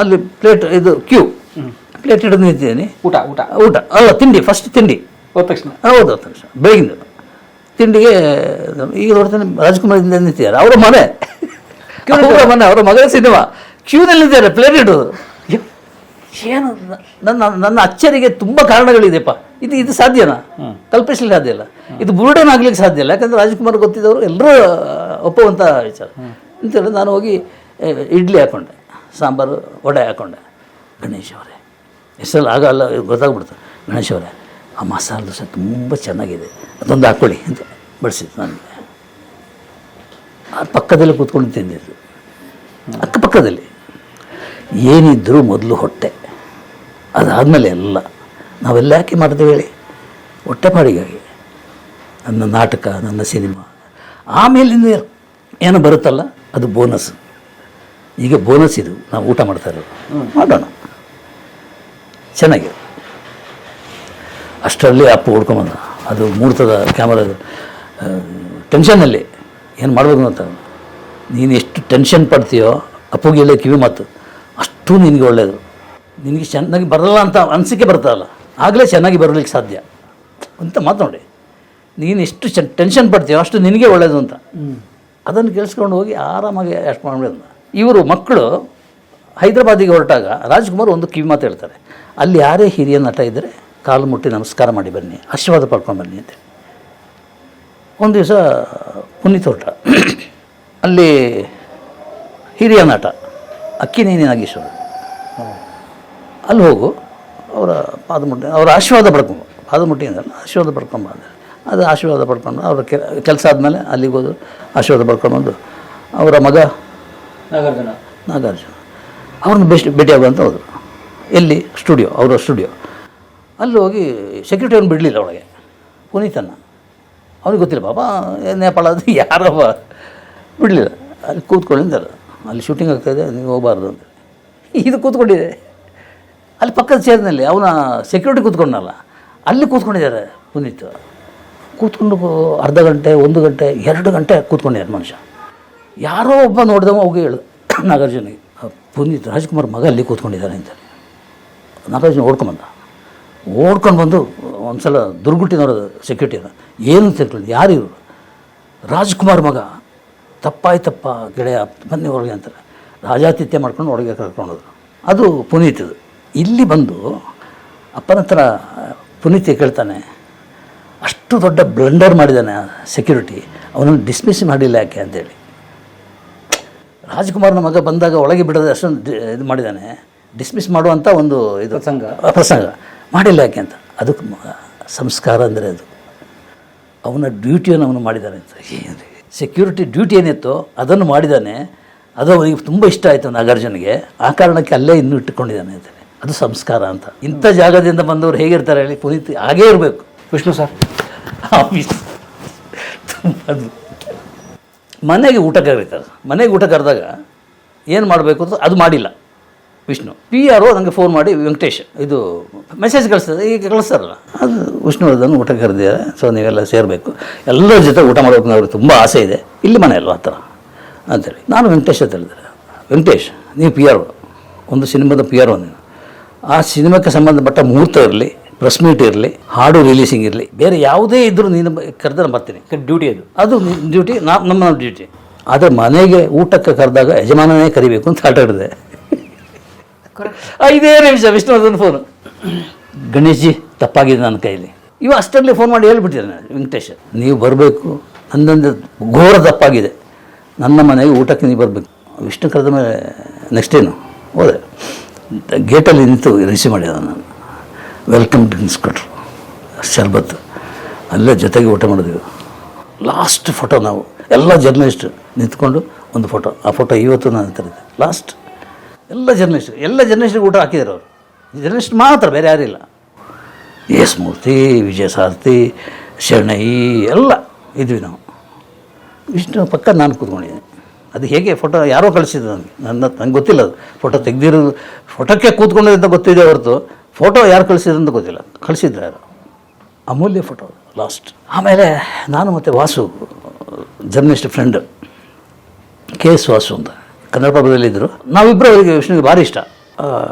ಅಲ್ಲಿ ಪ್ಲೇಟ್ ಇದು ಕ್ಯೂ. ಪ್ಲೇಟ್ ಹಿಡಿದು ನಿಂತಿದ್ದೀನಿ. ಊಟ ಊಟ. ಊಟ. ಅಲ್ಲ ತಿಂಡಿ ಫಸ್ಟ್ ತಿಂಡಿ. ಹೋದ ತಕ್ಷಣ? ಹೌದು ಹೋದ ತಕ್ಷಣ. ಬೆಳಗಿಂದು. ತಿಂಡಿಗೆ ಈಗ ನೋಡ್ತೇನೆ ರಾಜ್ಕುಮಾರ್ ಹಿಂದೆ ನಿಂತಿದ್ದಾರೆ. ಅವರ ಮನೆ. ಅವರ ಮನೆ ಅವರ ಮಗಳ ಸಿನಿಮಾ. ಕ್ಯೂನಲ್ಲಿ ನಿಂತಿದ್ದಾರೆ ಪ್ಲೇಟ್ ಇಡೋದು ಏನು ನನ್ನ ನನ್ನ ಅಚ್ಚರಿಗೆ ತುಂಬ ಕಾರಣಗಳಿದೆಪ್ಪ ಇದು ಇದು ಸಾಧ್ಯನಾ? ಕಲ್ಪಿಸಲಿಕ್ಕೆ ಸಾಧ್ಯ ಇಲ್ಲ. ಇದು ಬುರುಡನ್ ಆಗ್ಲಿಕ್ಕೆ ಸಾಧ್ಯ ಇಲ್ಲ. ಯಾಕಂದ್ರೆ ರಾಜ್ಕುಮಾರ್ ಗೊತ್ತಿದ್ದವರು ಎಲ್ಲರೂ ಒಪ್ಪುವಂಥ ವಿಚಾರ. ಅಂತೇಳಿ ನಾನು ಹೋಗಿ ಇಡ್ಲಿ ಹಾಕ್ಕೊಂಡೆ ಸಾಂಬಾರು ವಡೆ ಹಾಕ್ಕೊಂಡೆ ಗಣೇಶ್ ಅವರೇ. ಎಷ್ಟಲ್ಲಿ ಆಗಲ್ಲ ಗೊತ್ತಾಗ್ಬಿಡ್ತು. ಗಣೇಶ್ ಅವರೇ, ಆ ಮಸಾಲೆ ದೋಸೆ ತುಂಬ ಚೆನ್ನಾಗಿದೆ. ಅದೊಂದು ಹಾಕ್ಕೊಳ್ಳಿ ಅಂತ ಬಡಿಸಿದ್ದು ನನಗೆ ಆ ಪಕ್ಕದಲ್ಲಿ ಕೂತ್ಕೊಂಡು ತಿಂದಿದ್ದು. ಅಕ್ಕಪಕ್ಕದಲ್ಲಿ. ಏನಿದ್ದರೂ ಮೊದಲು ಹೊಟ್ಟೆ. ಅದಾದಮೇಲೆ ಎಲ್ಲ. ನಾವೆಲ್ಲ ಯಾಕೆ ಮಾಡ್ತೇವೆ ಹೇಳಿ? ಹೊಟ್ಟೆ ಪಾಡಿಗಾಗಿ. ನನ್ನ ನಾಟಕ, ನನ್ನ ಸಿನಿಮಾ. ಆಮೇಲಿಂದ ಏನು ಬರುತ್ತಲ್ಲ, ಅದು ಬೋನಸ್. ಈಗ ಬೋನಸ್ ಇದು. ನಾವು ಊಟ ಮಾಡ್ತಾ ಇರೋದು. ಮಾಡೋಣ. ಚೆನ್ನಾಗಿದೆ. ಅಷ್ಟರಲ್ಲಿ ಅಪ್ಪು ಹೊಡ್ಕೊಂಬಂದ ಅದು ಮೂರ್ತದ ಕ್ಯಾಮರಾದು ಟೆನ್ಷನ್ನಲ್ಲಿ ಏನು ಮಾಡಬೇಕು ಅಂತ. ನೀನು ಎಷ್ಟು ಟೆನ್ಷನ್ ಪಡ್ತೀಯೋ ಅಪ್ಪುಗೆ ಹೇಳೋ ಕಿವಿ ಮಾತು ಅಷ್ಟು ನಿನಗೆ ಒಳ್ಳೆಯದು ನಿನಗೆ ಚೆನ್ನಾಗಿ ಬರಲ್ಲ ಅಂತ ಅನಿಸಿಕೆ ಬರ್ತದಲ್ಲ ಆಗಲೇ ಚೆನ್ನಾಗಿ ಬರಲಿಕ್ಕೆ ಸಾಧ್ಯ. ಅಂತ ಮಾತನಾಡಿ ನೀನು ಎಷ್ಟು ಚೆನ್ ಟೆನ್ಷನ್ ಪಡ್ತೀಯೋ ಅಷ್ಟು ನಿನಗೆ ಒಳ್ಳೆಯದು ಅಂತ. ಅದನ್ನು ಕೇಳಿಸ್ಕೊಂಡು ಹೋಗಿ ಆರಾಮಾಗಿ ಅಷ್ಟು ಮಾಡ್ಬಿಡ ಇವರು ಮಕ್ಕಳು ಹೈದರಾಬಾದಿಗೆ ಹೊರಟಾಗ ರಾಜ್ಕುಮಾರ್ ಒಂದು ಕಿವಿ ಮಾತು ಹೇಳ್ತಾರೆ. ಅಲ್ಲಿ ಯಾರೇ ಹಿರಿಯ ನಟ ಇದ್ದರೆ ಕಾಲು ಮುಟ್ಟಿ ನಮಸ್ಕಾರ ಮಾಡಿ ಬನ್ನಿ, ಆಶೀರ್ವಾದ ಪಡ್ಕೊಂಡು ಬನ್ನಿ ಅಂತ ಒಂದು ದಿವಸ ಪುನೀತ್ ಹೊರಟ ಅಲ್ಲಿ ಹಿರಿಯ ನಟ ಅಕ್ಕಿನೇನಿ ನಾಗೇಶ್ವರ. ಅಲ್ಲಿ ಹೋಗು, ಅವರ ಪಾದಮುಟ್ಟಿ ಅವರ ಆಶೀರ್ವಾದ ಪಡ್ಕೊಂಡು ಪಾದಮುಟ್ಟಿ ಅಂದ್ರೆ ಆಶೀರ್ವಾದ ಪಡ್ಕೊಂಡು ಬಂದೆ. ಅದು ಆಶೀರ್ವಾದ ಪಡ್ಕೊಂಡು ಅವರ ಕೆಲಸ ಆದಮೇಲೆ ಅಲ್ಲಿಗೆ ಹೋದ್ರು, ಆಶೀರ್ವಾದ ಪಡ್ಕೊಂಡು ಬಂದು ಅವರ ಮಗ ನಾಗಾರ್ಜುನ. ನಾಗಾರ್ಜುನ. ಅವ್ರನ್ನ ಬೆಸ್ಟ್ ಭೇಟಿ ಅಂತ ಹೋದರು. ಎಲ್ಲಿ? ಸ್ಟುಡಿಯೋ, ಅವರ ಸ್ಟುಡಿಯೋ. ಅಲ್ಲಿ ಹೋಗಿ ಸೆಕ್ಯೂರಿಟಿಯನ್ನು ಬಿಡಲಿಲ್ಲ ಅವಳಿಗೆ. ಪುನೀತನ್ನ. ಅವ್ರಿಗೆ ಗೊತ್ತಿಲ್ಲ ಬಾಬಾ ನೇಪಾಳ ಅದು ಯಾರಪ್ಪ ಬಿಡಲಿಲ್ಲ. ಅಲ್ಲಿ ಕೂತ್ಕೊಂಡಿದ್ದಾರೆ ಅಲ್ಲಿ ಶೂಟಿಂಗ್ ಆಗ್ತಾಯಿದೆ ನೀವು ಹೋಗಬಾರ್ದು ಅಂತ. ಇದು ಕೂತ್ಕೊಂಡಿದೆ. ಅಲ್ಲಿ ಪಕ್ಕದ ಚೇರ್ನಲ್ಲಿ ಅವನ ಸೆಕ್ಯೂರಿಟಿ ಕೂತ್ಕೊಂಡಲ್ಲ ಅಲ್ಲಿ ಕೂತ್ಕೊಂಡಿದ್ದಾರೆ ಪುನೀತ್. ಕೂತ್ಕೊಂಡು ಅರ್ಧ ಗಂಟೆ, ಒಂದು ಗಂಟೆ, ಎರಡು ಗಂಟೆ ಕೂತ್ಕೊಂಡಿದ್ದಾರೆ ಮನುಷ್ಯ. ಯಾರೋ ಒಬ್ಬ ನೋಡಿದವ ಹೋಗಿ ಹೇಳು. ನಾಗಾರ್ಜುನಿಗೆ ಪುನೀತ್ ರಾಜ್ಕುಮಾರ್ ಮಗ ಅಲ್ಲಿ ಕೂತ್ಕೊಂಡಿದ್ದಾನೆ ಅಂತ ನಾಗಾರ್ಜುನ ಓಡ್ಕೊಂಬಂದ ಓಡ್ಕೊಂಡು ಬಂದು ಒಂದು ಸಲ ದುರ್ಗುಟ್ಟಿ ನೋಡೋದು ಸೆಕ್ಯೂರಿಟಿನ ಏನು ತಿಳ್ಕೊಂಡು ಯಾರು ಇವರು? ರಾಜ್ಕುಮಾರ್ ಮಗ. ತಪ್ಪಾಯ್ತಪ್ಪ ಗೆಳೆಯ ಬನ್ನಿ ಹೊರಗೆ ಅಂತಾರೆ. ರಾಜಾತಿಥ್ಯ ಮಾಡ್ಕೊಂಡು ಒಳಗೆ ಕರ್ಕೊಂಡೋದ್ರು. ಅದು ಪುನೀತ್ ಇಲ್ಲಿ ಬಂದು ಅಪ್ಪನ ಹತ್ರ ಪುನೀತ್ ಕೇಳ್ತಾನೆ, ಅಷ್ಟು ದೊಡ್ಡ ಬ್ಲಂಡರ್ ಮಾಡಿದ್ದಾನೆ ಸೆಕ್ಯೂರಿಟಿ ಅವನನ್ನು ಡಿಸ್ಮಿಸ್ ಮಾಡಿಲ್ಲ ಯಾಕೆ ಅಂತೇಳಿ ರಾಜ್ಕುಮಾರ್ನ ಮಗ ಬಂದಾಗ ಒಳಗೆ ಬಿಡದೆ ಅಷ್ಟೊಂದು ಇದು ಮಾಡಿದ್ದಾನೆ ಡಿಸ್ಮಿಸ್ ಮಾಡುವಂಥ ಒಂದು ಇದು. ಪ್ರಸಂಗ. ಪ್ರಸಂಗ. ಮಾಡಿಲ್ಲ ಯಾಕೆ ಅಂತ? ಅದಕ್ಕೆ ಸಂಸ್ಕಾರ ಅಂದರೆ ಅದು. ಅವನ ಡ್ಯೂಟಿಯನ್ನು ಅವನು ಮಾಡಿದ್ದಾನೆ ಅಂತ. ಏನು ಸೆಕ್ಯೂರಿಟಿ ಡ್ಯೂಟಿ ಏನಿತ್ತು ಅದನ್ನು ಮಾಡಿದ್ದಾನೆ ಅದು ಅವನಿಗೆ ತುಂಬ ಇಷ್ಟ ಆಯಿತು ನಾಗಾರ್ಜುನಿಗೆ. ಆ ಕಾರಣಕ್ಕೆ ಅಲ್ಲೇ ಇನ್ನೂ ಇಟ್ಟುಕೊಂಡಿದ್ದಾನೆ ಅಂತಾನೆ. ಅದು ಸಂಸ್ಕಾರ ಅಂತ. ಇಂಥ ಜಾಗದಿಂದ ಬಂದವರು ಹೇಗಿರ್ತಾರೆ ಹೇಳಿ ಪುನೀತ್ ಹಾಗೇ ಇರಬೇಕು. ವಿಷ್ಣು ಸರ್. ಆಫೀಸ್ ತುಂಬ ಅದು ಮನೆಗೆ ಊಟ ಕರೀತಾರೆ ಮನೆಗೆ ಊಟ ಕರೆದಾಗ ಏನು ಮಾಡಬೇಕು ಅಂತ ಅದು ಮಾಡಿಲ್ಲ. ವಿಷ್ಣು. ಪಿ ಆರ್ ನನಗೆ ಫೋನ್ ಮಾಡಿ, ವೆಂಕಟೇಶ್, ಇದು ಮೆಸೇಜ್ ಕಳಿಸ್ತದೆ ಈಗ ಕಳಿಸ್ತಾರಲ್ಲ. ಅದು ವಿಷ್ಣುವರ್ಧನ್ ಊಟ ಕರೆದಿದ್ದಾರೆ ಸೊ ನೀವೆಲ್ಲ ಸೇರಬೇಕು. ಎಲ್ಲರ ಜೊತೆ ಊಟ ಮಾಡಬೇಕು ಅವ್ರಿಗೆ ತುಂಬ ಆಸೆ ಇದೆ. ಇಲ್ಲಿ ಮನೆ ಅಲ್ವಾ ಆ ಥರ ಅಂತೇಳಿ. ನಾನು ವೆಂಕಟೇಶ್ ಅಂತ ಹೇಳಿದೆ ವೆಂಕಟೇಶ್, ನೀವು ಪಿ ಆರ್ ಒಂದು ಸಿನಿಮಾದ ಪಿ ಆರ್ ನೀನು? ಆ ಸಿನಿಮಾಕ್ಕೆ ಸಂಬಂಧಪಟ್ಟ ಮುಹೂರ್ತ ಇರಲಿ. ಪ್ರೆಸ್ ಮೀಟ್ ಇರಲಿ ಹಾಡು ರಿಲೀಸಿಂಗ್ ಇರಲಿ ಬೇರೆ ಯಾವುದೇ ಇದ್ದರೂ ನೀನು ಕರೆದ್ರೆ ನಾನು ಬರ್ತೀನಿ ಡ್ಯೂಟಿ ಅದು. ಅದು ಡ್ಯೂಟಿ ನಾ ನಮ್ಮ ಡ್ಯೂಟಿ ಆದರೆ ಮನೆಗೆ ಊಟಕ್ಕೆ ಕರೆದಾಗ ಯಜಮಾನನೇ ಕರಿಬೇಕು ಅಂತ ಆಟ ಆಡಿದೆ. ಐದೇ ನಿಮಿಷ ವಿಷ್ಣುವರ್ಧನ್ ಫೋನು ಗಣೇಶ್ ಜಿ ತಪ್ಪಾಗಿದೆ ನನ್ನ ಕೈಲಿ. ಇವು ಅಷ್ಟರಲ್ಲಿ ಫೋನ್ ಮಾಡಿ ಹೇಳ್ಬಿಟ್ಟಿದ್ದಾನೆ ವೆಂಕಟೇಶ್. ನೀವು ಬರಬೇಕು ಅಂದಂದ ಘೋರ ತಪ್ಪಾಗಿದೆ. ನನ್ನ ಮನೆಗೆ ಊಟಕ್ಕೆ ನೀವು ಬರಬೇಕು. ವಿಷ್ಣು ಕರೆದ ಮೇಲೆ ನೆಕ್ಸ್ಟ್ ಏನು? ಹೋದೆ. ಗೇಟಲ್ಲಿ ನಿಂತು ರಿಸೀವ್ ಮಾಡಿದ ನಾನು ವೆಲ್ಕಮ್ ಡ್ರಿಂಕ್ಸ್ ಕೊಟ್ಟರು ಶರ್ಬತ್ ಅಲ್ಲೇ ಜೊತೆಗೆ ಊಟ ಮಾಡಿದ್ವಿ ಲಾಸ್ಟ್ ಫೋಟೋ ನಾವು. ಎಲ್ಲ ಜರ್ನಲಿಸ್ಟ್ ನಿಂತ್ಕೊಂಡು ಒಂದು ಫೋಟೋ ಆ ಫೋಟೋ ಇವತ್ತು ನಾನು ತರಿದ್ದೆ. ಲಾಸ್ಟ್ ಎಲ್ಲ ಜರ್ನಲಿಸ್ಟ್ ಎಲ್ಲ ಜರ್ನಲಿಸ್ಟ್ಗೆ ಊಟ ಹಾಕಿದ್ದಾರೆ ಅವರು. ಜರ್ನಲಿಸ್ಟ್ ಮಾತ್ರ, ಬೇರೆ ಯಾರಿಲ್ಲ ಎಸ್ ಮೂರ್ತಿ, ವಿಜಯ ಸಾರಥಿ, ಶರಣೈ, ಎಲ್ಲ ಇದ್ವಿ ನಾವು. ವಿಷ್ಣು ಪಕ್ಕ ನಾನು ಕೂತ್ಕೊಂಡಿದ್ದೀನಿ. ಅದು ಹೇಗೆ ಫೋಟೋ ಯಾರೋ ಕಳಿಸಿದ್ದು ನನಗೆ. ನನ್ನ ನಂಗೆ ಗೊತ್ತಿಲ್ಲ ಅದು. ಫೋಟೋ ತೆಗೆದಿರೋದು ಫೋಟೋಕ್ಕೆ ಕೂತ್ಕೊಂಡಿದ್ದಂತ ಗೊತ್ತಿದೆ ಹೊರತು. ಫೋಟೋ ಯಾರು ಕಳಿಸಿದ್ರು ಅಂತ ಗೊತ್ತಿಲ್ಲ. ಕಳಿಸಿದ್ರು ಯಾರು? ಅಮೂಲ್ಯ ಫೋಟೋ. ಲಾಸ್ಟ್. ಆಮೇಲೆ ನಾನು ಮತ್ತು Vasu journalist friend K S Vasu ಅಂತ. ಕನ್ನಡ ಪ್ರಭದಲ್ಲಿದ್ದರು ನಾವಿಬ್ಬರು ಅವರಿಗೆ ವಿಷ್ಣುವಿಗೆ ಭಾರಿ ಇಷ್ಟ.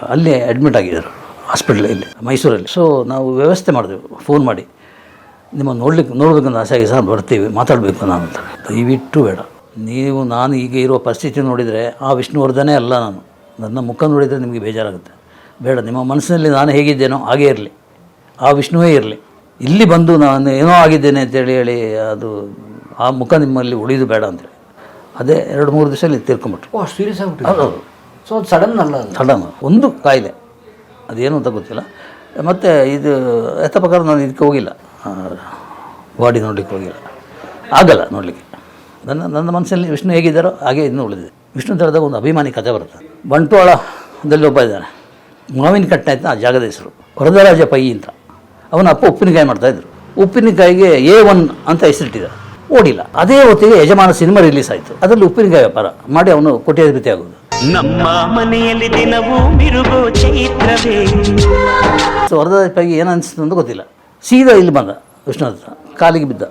ಅಲ್ಲಿ ಅಡ್ಮಿಟ್ ಆಗಿದ್ದರು ಹಾಸ್ಪಿಟ್ಲಲ್ಲಿ ಮೈಸೂರಲ್ಲಿ. ಸೊ ನಾವು ವ್ಯವಸ್ಥೆ ಮಾಡಿದೆವು. ಫೋನ್ ಮಾಡಿ. ನಿಮ್ಮ ನೋಡ್ಲಿಕ್ಕೆ ನೋಡ್ಬೇಕಂತ ಆಸೆ ಆಗಿ ಸರ್ ಬರ್ತೀವಿ ಮಾತಾಡಬೇಕು ನಾನು ಅಂತ. ದಯವಿಟ್ಟು ಬೇಡ. ನೀವು ನಾನು ಈಗ ಇರುವ ಪರಿಸ್ಥಿತಿ ನೋಡಿದರೆ ಆ ವಿಷ್ಣುವರ್ಧನೇ ಅಲ್ಲ ನಾನು. ನನ್ನ ಮುಖ ನೋಡಿದರೆ ನಿಮಗೆ ಬೇಜಾರಾಗುತ್ತೆ. ಬೇಡ ನಿಮ್ಮ ಮನಸ್ಸಿನಲ್ಲಿ ನಾನು ಹೇಗಿದ್ದೇನೋ ಹಾಗೇ ಇರಲಿ ಆ ವಿಷ್ಣುವೇ ಇರಲಿ. ಇಲ್ಲಿ ಬಂದು ನಾನು ಏನೋ ಆಗಿದ್ದೇನೆ ಅಂತೇಳಿ ಹೇಳಿ ಅದು ಆ ಮುಖ ನಿಮ್ಮಲ್ಲಿ ಉಳಿದು ಬೇಡ ಅಂತೇಳಿ ಅದೇ ಎರಡು ಮೂರು ದಿವಸದಲ್ಲಿ ತೀರ್ಕೊಂಬಿಟ್ರು ಸೀರಿಯಸ್ ಆಗಿಬಿಟ್ಟು ಹೌದೌದು ಸೊ ಅದು ಸಡನ್ ಅಲ್ಲ ಸಡನ್ ಒಂದು ಕಾಯಿಲೆ. ಅದೇನು ಅಂತ ಗೊತ್ತಿಲ್ಲ. ಮತ್ತು ಇದು ಎತ್ತ ಪ್ರಕಾರ ನಾನು ಇದಕ್ಕೆ ಹೋಗಿಲ್ಲ. ಬಾಡಿ ನೋಡಲಿಕ್ಕೆ ಹೋಗಿಲ್ಲ. ಆಗಲ್ಲ ನೋಡಲಿಕ್ಕೆ. ನನ್ನ ನನ್ನ ಮನಸ್ಸಲ್ಲಿ ವಿಷ್ಣು ಹೇಗಿದ್ದಾರೋ ಹಾಗೆ ಇನ್ನೂ ಉಳಿದಿದೆ. ವಿಷ್ಣು ಥರದಾಗ ಒಂದು ಅಭಿಮಾನಿ ಕಥೆ ಬರುತ್ತೆ. ಬಂಟ್ವಾಳದಲ್ಲಿ ಒಬ್ಬ ಇದ್ದಾನೆ. ಮಾವಿನ ಕಟ್ಟೆ ಅಂತ ಆ ಜಾಗದ ಹೆಸರು. ವರದರಾಜ ಪೈ ಅಂತ. ಅವನ ಅಪ್ಪ ಉಪ್ಪಿನಕಾಯಿ ಮಾಡ್ತಾಯಿದ್ರು ಉಪ್ಪಿನಕಾಯಿಗೆ ಎ ಒನ್ ಅಂತ ಹೆಸರಿಟ್ಟಿದ್ದ ಓಡಿಲ್ಲ. ಅದೇ ಹೊತ್ತಿಗೆ ಯಜಮಾನ ಸಿನಿಮಾ ರಿಲೀಸ್ ಆಯಿತು. ಅದರಲ್ಲಿ ಉಪ್ಪಿನಕಾಯಿ ವ್ಯಾಪಾರ ಮಾಡಿ ಅವನು ಕೋಟ್ಯಾಧಿಪತಿ ಆಗೋದು. ನಮ್ಮ ಮನೆಯಲ್ಲಿ ದಿನವೂ ಮಿರುಗೋ ಚೈತ್ರವೇ. ಸೊ ವರದರಾಜಪ್ಪಾಗಿ ಏನು ಅನಿಸ್ತು ಅಂತ ಗೊತ್ತಿಲ್ಲ. ಸೀದಾ ಇಲ್ಲಿ ಬಂದ ವಿಷ್ಣುದತ್ತ ಕಾಲಿಗೆ ಬಿದ್ದ.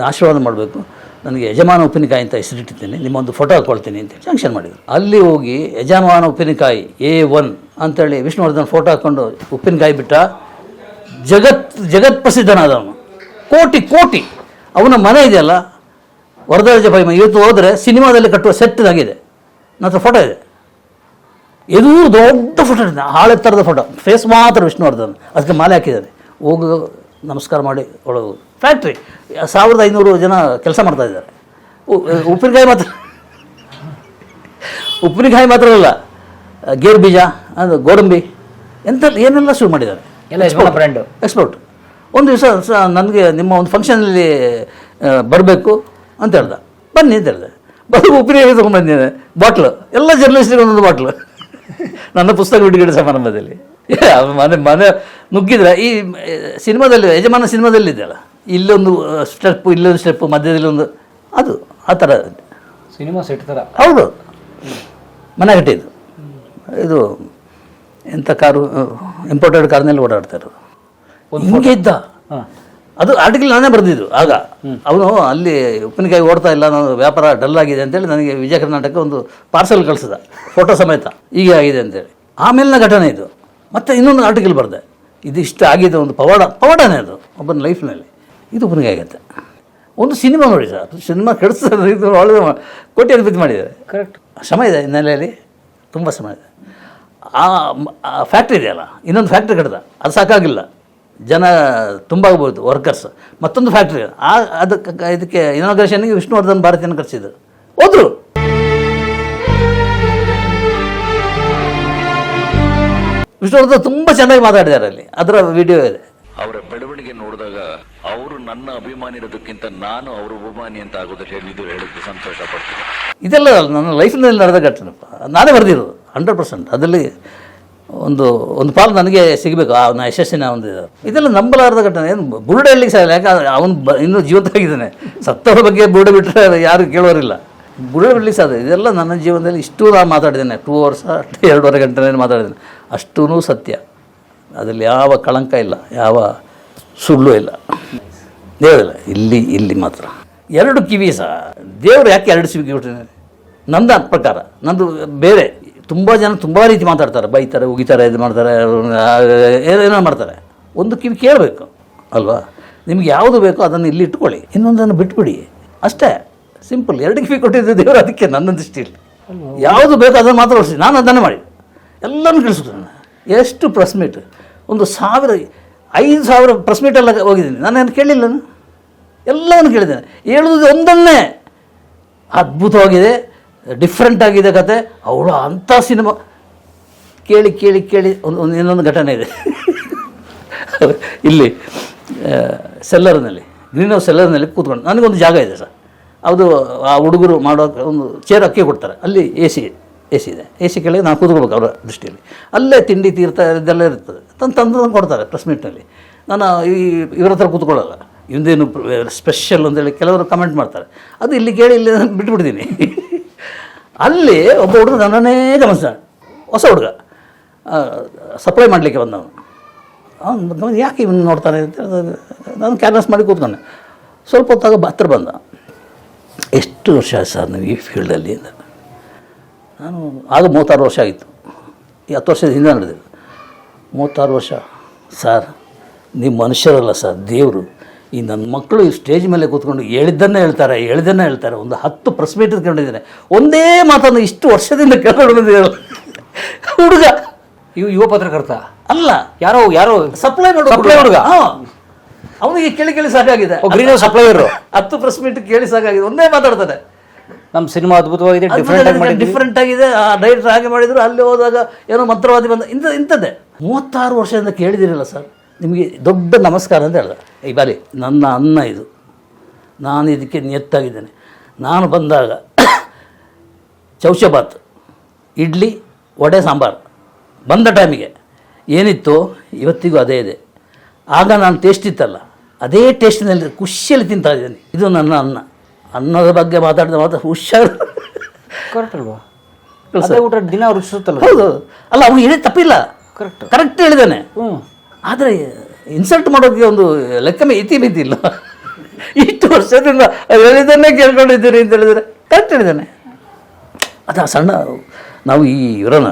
ಆಶೀರ್ವಾದ ಮಾಡಬೇಕು. ನನಗೆ ಯಜಮಾನ ಉಪ್ಪಿನಕಾಯಿ ಅಂತ ಹೆಸರಿಟ್ಟಿದ್ದೇನೆ. ನಿಮ್ಮ ಒಂದು ಫೋಟೋ ಹಾಕ್ಕೊಳ್ತೀನಿ ಅಂತ ಜಂಕ್ಷನ್ ಮಾಡಿದರು. ಅಲ್ಲಿ ಹೋಗಿ ಯಜಮಾನ ಉಪ್ಪಿನಕಾಯಿ ಎ ಒನ್ ಅಂತೇಳಿ ವಿಷ್ಣುವರ್ಧನ್ ಫೋಟೋ ಹಾಕ್ಕೊಂಡು ಉಪ್ಪಿನಕಾಯಿ ಬಿಟ್ಟ ಜಗತ್ ಜಗತ್ ಪ್ರಸಿದ್ಧನಾದ ಅವನು ಕೋಟಿ ಕೋಟಿ. ಅವನ ಮನೆ ಇದೆಯಲ್ಲ? ವರದರಾಜ ಪೈ ಇವತ್ತು ಹೋದರೆ ಸಿನಿಮಾದಲ್ಲಿ ಕಟ್ಟುವ ಸೆಟ್ದಾಗಿದೆ ನನ್ನ ಫೋಟೋ ಇದೆ. ಇದು ದೊಡ್ಡ ಫೋಟೋ ಇದೆ. ಹಾಳೆ ಥರದ ಫೋಟೋ ಫೇಸ್ ಮಾತ್ರ ವಿಷ್ಣುವರ್ಧನ್. ಅದಕ್ಕೆ ಮಾಲೆ ಹಾಕಿದ್ದಾರೆ. ಹೋಗು, ನಮಸ್ಕಾರ ಮಾಡಿ ಒಳಗೆ. ಫ್ಯಾಕ್ಟ್ರಿ ಸಾವಿರದ ಐನೂರು ಜನ ಕೆಲಸ ಮಾಡ್ತಾ ಇದ್ದಾರೆ. ಉಪ್ಪಿನಕಾಯಿ ಮಾತ್ರ. ಉಪ್ಪಿನಕಾಯಿ ಮಾತ್ರ ಅಲ್ಲ. ಗೇರು ಬೀಜ. ಅದು ಗೋಡಂಬಿ ಎಂತ ಏನೆಲ್ಲ ಶುರು ಮಾಡಿದ್ದಾರೆ? ಎಲ್ಲ ಯಜಮಾನ ಬ್ರ್ಯಾಂಡು ಎಕ್ಸ್ಪೋರ್ಟ್ ಒಂದು ದಿವಸ ಸ ನನಗೆ ನಿಮ್ಮ ಒಂದು ಫಂಕ್ಷನಲ್ಲಿ ಬರಬೇಕು ಅಂತ ಹೇಳ್ದ. ಬನ್ನಿ ಅಂತ ಹೇಳಿದೆ. ಬಂದು ಉಪ್ಪಿನಕಾಯಿ ತೊಗೊಂಡ್ಬಂದಿದ್ದೇನೆ ಬಾಟ್ಲು ಎಲ್ಲ ಜರ್ನಲಿಸ್ಟಿಗೆ ಒಂದೊಂದು ಬಾಟ್ಲು ನನ್ನ ಪುಸ್ತಕ ಬಿಡುಗಡೆ ಸಮಾರಂಭದಲ್ಲಿ. ಮನೆ ಮನೆ ನುಗ್ಗಿದ್ರೆ ಈ ಸಿನಿಮಾದಲ್ಲಿ ಯಜಮಾನ ಸಿನಿಮಾದಲ್ಲಿ ಇದೆಯಲ್ಲ? ಇಲ್ಲೊಂದು ಸ್ಟೆಪ್ ಇಲ್ಲೊಂದು ಸ್ಟೆಪ್ ಮಧ್ಯದಲ್ಲಿ ಒಂದು ಅದು ಆ ಥರ. ಸಿನಿಮಾ ಸೆಟ್ ಥರ ಹೌದು. ಮನೆ ಕಟ್ಟಿದ್ದು ಇದು ಎಂಥ ಕಾರು ಇಂಪೋರ್ಟೆಡ್ ಕಾರ್ನಲ್ಲಿ ಓಡಾಡ್ತಾರೆ ಹಿಂಗೆ ಇದ್ದ. ಅದು ಆರ್ಟಿಕಲ್ ನಾನೇ ಬರೆದಿದ್ದು ಆಗ. ಅವನು ಅಲ್ಲಿ ಉಪ್ಪಿನಕಾಯಿ ಓಡ್ತಾ ಇಲ್ಲ ನಾನು ವ್ಯಾಪಾರ ಡಲ್ ಆಗಿದೆ ಅಂತೇಳಿ ನನಗೆ ವಿಜಯ ಕರ್ನಾಟಕ ಒಂದು ಪಾರ್ಸೆಲ್ ಕಳಿಸಿದ ಫೋಟೋ ಸಮೇತ. ಹೀಗೆ ಆಗಿದೆ ಅಂತೇಳಿ. ಆಮೇಲಿನ ಘಟನೆ ಇದು. ಮತ್ತೆ ಇನ್ನೊಂದು ಆರ್ಟಿಕಲ್ ಬರೆದೆ. ಇದು ಇಷ್ಟು ಆಗಿದೆ ಒಂದು ಪವಾಡ ಪವಾಡನೇ ಅದು ಒಬ್ಬನ ಲೈಫ್ನಲ್ಲಿ ಇದು ಉಪ್ಪಿನಕಾಯಿ ಆಗುತ್ತೆ. ಒಂದು ಸಿನಿಮಾ ನೋಡಿ ಸರ್. ಸಿನಿಮಾ ಕೆಡಿಸ್ತಾರೆ ಇದು ಕೋಟಿ ಅಭಿವೃದ್ಧಿ ಮಾಡಿದ್ದಾರೆ. ಕರೆಕ್ಟ್ ಸಮಯ ಇದೆ ಹಿನ್ನೆಲೆಯಲ್ಲಿ ತುಂಬ ಸಮಯ ಇದೆ. ಆ ಫ್ಯಾಕ್ಟ್ರಿ ಇದೆಯಲ್ಲ, ಇನ್ನೊಂದು ಫ್ಯಾಕ್ಟ್ರಿ ಕಡ್ದ ಅದು ಸಾಕಾಗಿಲ್ಲ. ಜನ ತುಂಬ ಆಗ್ಬೋದು ವರ್ಕರ್ಸ್ ಮತ್ತೊಂದು ಫ್ಯಾಕ್ಟ್ರಿ ಆ ಅದಕ್ಕೆ ಇದಕ್ಕೆ ಇನಾಗ್ರೇಷನ್ಗೆ ವಿಷ್ಣುವರ್ಧನ್ ಭಾರತೀಯನ ಕರೆಸಿದ್ರು ಹೋದ್ರು. ವಿಷ್ಣುವರ್ಧನ್ ತುಂಬ ಚೆನ್ನಾಗಿ ಮಾತಾಡಿದ್ದಾರೆ ಅಲ್ಲಿ, ಅದರ ವಿಡಿಯೋ ಇದೆ. ಅವರ ಬೆಳವಣಿಗೆ ನೋಡಿದಾಗ ಅವರು ನನ್ನ ಅಭಿಮಾನಿ ಇರೋದಕ್ಕಿಂತ ನಾನು ಅವರ ಅಭಿಮಾನಿ ಅಂತ ಆಗೋದಕ್ಕೆ ಹೇಳಿದ್ದು ಹೇಳಿದ್ದು ಸಂತೋಷ ಪಡ್ತೀನಿ. ಇದೆಲ್ಲ ನನ್ನ ಲೈಫ್ನಲ್ಲಿ ನಡೆದ ಘಟನೆಪ್ಪ. ನಾನೇ ಬರೆದಿರೋದು ಹಂಡ್ರೆಡ್ ಪರ್ಸೆಂಟ್ ಅದರಲ್ಲಿ ಒಂದು ಒಂದು ಪಾಲು ನನಗೆ ಸಿಗಬೇಕು, ಆ ಯಶಸ್ಸಿನ ಒಂದು ಇದು. ಇದೆಲ್ಲ ನಂಬಲಾರದ ಘಟನೆ. ಏನು, ಬುರುಡೆ ಹೇಳಲಿಕ್ಕೆ ಸಾಲ ಯಾಕಂದ್ರೆ ಅವನು ಬ, ಇನ್ನೂ ಜೀವಂತವಾಗಿದ್ದಾನೆ ಸತ್ತವರ ಬಗ್ಗೆ ಬುರುಡೆ ಬಿಟ್ಟರೆ ಯಾರು ಕೇಳೋರಿಲ್ಲ. ಬುರುಡೆ ಬಿಡ್ಲಿಕ್ಕೆ ಸಾಧ್ಯ ಇದೆಲ್ಲ ನನ್ನ ಜೀವನದಲ್ಲಿ ಇಷ್ಟು ನಾನು ಮಾತಾಡಿದ್ದೇನೆ. ಟೂ ಅವರ್ಸ್ ಎರಡೂವರೆ ಗಂಟೆನೇ ಮಾತಾಡಿದ್ದೇನೆ. ಅಷ್ಟೂ ಸತ್ಯ. ಅದರಲ್ಲಿ ಯಾವ ಕಳಂಕ ಇಲ್ಲ. ಯಾವ ಸುಳ್ಳು ಇಲ್ಲ. ದೇವರಿಲ್ಲ ಇಲ್ಲಿ. ಇಲ್ಲಿ ಮಾತ್ರ. ಎರಡು ಕಿವಿ ಸಹ. ದೇವರು ಯಾಕೆ ಎರಡು ಕಿವಿ ನಂದು ಪ್ರಕಾರ. ನಂದು ಬೇರೆ. ತುಂಬ ಜನ ತುಂಬ ರೀತಿ ಮಾತಾಡ್ತಾರೆ. ಬೈತಾರೆ, ಉಗಿತಾರೆ, ಇದು ಮಾಡ್ತಾರೆ ಏನೇನೋ ಮಾಡ್ತಾರೆ. ಒಂದು ಕಿವಿ ಕೇಳಬೇಕು. ಅಲ್ವಾ? ನಿಮ್ಗೆ ಯಾವುದು ಬೇಕೋ ಅದನ್ನು ಇಲ್ಲಿ ಇಟ್ಕೊಳ್ಳಿ. ಇನ್ನೊಂದನ್ನು ಬಿಟ್ಬಿಡಿ. ಅಷ್ಟೇ. ಸಿಂಪಲ್. ಎರಡು ಕಿವಿ ಕೊಟ್ಟಿದ್ದು ದೇವರು ಅದಕ್ಕೆ ನನ್ನ ದೃಷ್ಟಿಯಲ್ಲಿ. ಯಾವುದು ಬೇಕೋ ಅದನ್ನು ಮಾತ್ರ ಓಡಿಸಿ ನಾನು ಅದನ್ನೇ ಮಾಡಿ ಎಲ್ಲನೂ ಕೇಳಿಸ್ಬಿಟ್ಟು ಎಷ್ಟು ಪ್ರೆಸ್ ಮೀಟ್ ಒಂದು ಸಾವಿರ ಐದು ಸಾವಿರ ಪ್ರೆಸ್ ಮೀಟೆಲ್ಲ ಹೋಗಿದ್ದೀನಿ. ಏನು ಕೇಳಿಲ್ಲ ನಾನು. ಎಲ್ಲವನ್ನು ಕೇಳಿದ್ದೇನೆ. ಹೇಳುವುದು ಒಂದನ್ನೇ. ಅದ್ಭುತವಾಗಿದೆ. ಡಿಫ್ರೆಂಟ್ ಆಗಿದೆ ಕತೆ. ಅವಳು ಅಂಥ ಸಿನಿಮಾ ಕೇಳಿ ಕೇಳಿ ಕೇಳಿ ಒಂದು ಒಂದು ಇನ್ನೊಂದು ಘಟನೆ ಇದೆ. ಇಲ್ಲಿ ಸೆಲ್ಲರ್ನಲ್ಲಿ ಗ್ರೀನ್ ಹೌಸ್ ಸೆಲ್ಲರ್ನಲ್ಲಿ ಕೂತ್ಕೊಂಡು. ನನಗೊಂದು ಜಾಗ ಇದೆ ಸರ್. ಅದು ಆ ಹುಡುಗರು ಮಾಡೋ ಒಂದು ಚೇರ್ ಅಕ್ಕಿ ಕೊಡ್ತಾರೆ. ಅಲ್ಲಿ ಎ ಸಿ ಎ ಸಿ ಇದೆ. ಎ ಸಿ ಕೆಳಗೆ ನಾನು ಕೂತ್ಕೊಳ್ಬೇಕು ಅವರ ದೃಷ್ಟಿಯಲ್ಲಿ. ಅಲ್ಲೇ ತಿಂಡಿ ತೀರ್ಥ ಇದೆಲ್ಲ ಇರ್ತದೆ ತಂದು ತಂದು ತಂದು ಕೊಡ್ತಾರೆ ಪ್ರೆಸ್ ಮೀಟ್ನಲ್ಲಿ ನಾನು ಈ ಇವ್ರ ಹತ್ರ ಕೂತ್ಕೊಳ್ಳಲ್ಲ. ಇಂದೇನು ಸ್ಪೆಷಲ್ ಅಂತೇಳಿ ಕೆಲವರು ಕಮೆಂಟ್ ಮಾಡ್ತಾರೆ. ಅದು ಇಲ್ಲಿ ಕೇಳಿ ಇಲ್ಲಿ ಬಿಟ್ಬಿಡ್ತೀನಿ. ಅಲ್ಲಿ ಒಬ್ಬ ಹುಡುಗ ನನ್ನನ್ನೇ ಗಮನಿಸ್ತಾನೆ ಹೊಸ ಹುಡುಗ. ಸಪ್ಲೈ ಮಾಡಲಿಕ್ಕೆ ಬಂದವನು. ಅವ್ನು ಯಾಕೆ ಇವನು ನೋಡ್ತಾನೆ ಅಂತ ನಾನು ಕ್ಯಾನ್ವಸ್ ಮಾಡಿ ಕೂತ್ಕೊಂಡೆ. ಸ್ವಲ್ಪ ಹೊತ್ತಾಗ ಹತ್ರ ಬಂದ. ಎಷ್ಟು ವರ್ಷ ಸರ್ ನೀವು ಈ ಫೀಲ್ಡಲ್ಲಿ ನಾನು ಆಗ ಮೂವತ್ತಾರು ವರ್ಷ ಆಗಿತ್ತು. ಈ ಹತ್ತು ವರ್ಷದ ಹಿಂದೆ ನಡೆದಿದೆ. ಮೂವತ್ತಾರು ವರ್ಷ. ಸರ್ ನೀವು ಮನುಷ್ಯರಲ್ಲ ಸರ್ ದೇವರು. ಈ ನನ್ನ ಮಕ್ಕಳು ಈ ಸ್ಟೇಜ್ ಮೇಲೆ ಕೂತ್ಕೊಂಡು ಹೇಳಿದ್ದನ್ನೇ ಹೇಳ್ತಾರೆ ಹೇಳಿದ್ದನ್ನೇ ಹೇಳ್ತಾರೆ. ಒಂದು ಹತ್ತು ಪ್ರೆಸ್ ಮೀಟ್ ಕಂಡಿದ್ದೇನೆ ಒಂದೇ ಮಾತನ್ನು ಇಷ್ಟು ವರ್ಷದಿಂದ ಕೇಳ್ಕೊಂಡು ಹುಡುಗ. ಇವು ಯುವ ಪತ್ರಕರ್ತ? ಅಲ್ಲ. ಯಾರೋ ಯಾರೋ ಸಪ್ಲೈ ಮಾಡೋ ಸಪ್ಲೈ ಹುಡುಗ? ಅವನಿಗೆ ಕೇಳಿ ಕೇಳಿ ಸಾಕಾಗಿದೆ. ಗ್ರೀನ್ ಸಪ್ಲೈಯರು ಹತ್ತು ಪ್ರೆಸ್ ಮೀಟ್ ಕೇಳಿ ಸಾಕಾಗಿದೆ. ಒಂದೇ ಮಾತಾಡ್ತಾನೆ ನಮ್ಮ ಸಿನಿಮಾ ಅದ್ಭುತವಾಗಿದೆ ಡಿಫ್ರೆಂಟ್ ಆಗಿ ಡಿಫ್ರೆಂಟ್ ಆಗಿದೆ. ಆ ಡೈರೆಕ್ಟರ್ ಹಾಗೆ ಮಾಡಿದ್ರು ಅಲ್ಲಿ ಹೋದಾಗ ಏನೋ ಮಂತ್ರವಾದಿ ಬಂದ ಇಂಥ ಇಂಥದ್ದೇ. ಮೂವತ್ತಾರು ವರ್ಷದಿಂದ ಕೇಳಿದಿರಲ್ಲ ಸರ್ ನಿಮಗೆ ದೊಡ್ಡ ನಮಸ್ಕಾರ ಅಂತ ಹೇಳ್ದೆ. ಈ ಬಾರಿ ನನ್ನ ಅನ್ನ ಇದು. ನಾನು ಇದಕ್ಕೆ ನಿಯತ್ತಾಗಿದ್ದೇನೆ. ನಾನು ಬಂದಾಗ ಚೌಚಬಾತ್ ಇಡ್ಲಿ ವಡೆ ಸಾಂಬಾರು ಬಂದ ಟೈಮಿಗೆ ಏನಿತ್ತು ಇವತ್ತಿಗೂ ಅದೇ ಇದೆ. ಆಗ ನಾನು ಟೇಸ್ಟ್ ಇತ್ತಲ್ಲ ಅದೇ ಟೇಸ್ಟಿನಲ್ಲಿ ಖುಷಿಯಲ್ಲಿ ತಿಂತಾ ಇದ್ದೇನೆ. ಇದು ನನ್ನ ಅನ್ನ. ಅನ್ನದ ಬಗ್ಗೆ ಮಾತಾಡಿದ ಮಾತ್ರ ಹುಷಾರು. ಕರೆಕ್ಟ್ ಅಲ್ವಾ? ಊಟ ದಿನ ರುಚಿಸುತ್ತಲ್ಲ ಹೌದು. ಅಲ್ಲ ಅವನು ಹೇಳಿದ ತಪ್ಪಿಲ್ಲ. ಕರೆಕ್ಟ್ ಕರೆಕ್ಟ್ ಹೇಳಿದ್ದಾನೆ ಹ್ಞೂ ಆದರೆ ಇನ್ಸಲ್ಟ್ ಮಾಡೋದಕ್ಕೆ ಒಂದು ಲೆಕ್ಕಮೆ ಇತಿ ಬಿದ್ದಿಲ್ಲ. ಇಲ್ಲ ಇಷ್ಟು ವರ್ಷದಿಂದ ಹೇಳಿದ್ದನ್ನೇ ಕೇಳ್ಕೊಂಡಿದ್ದೀರಿ ಅಂತ ಹೇಳಿದರೆ ಕರೆಕ್ಟ್ ಹೇಳಿದ್ದಾನೆ ಅದು ಆ ಸಣ್ಣ ನಾವು ಈ ಇವರನ್ನ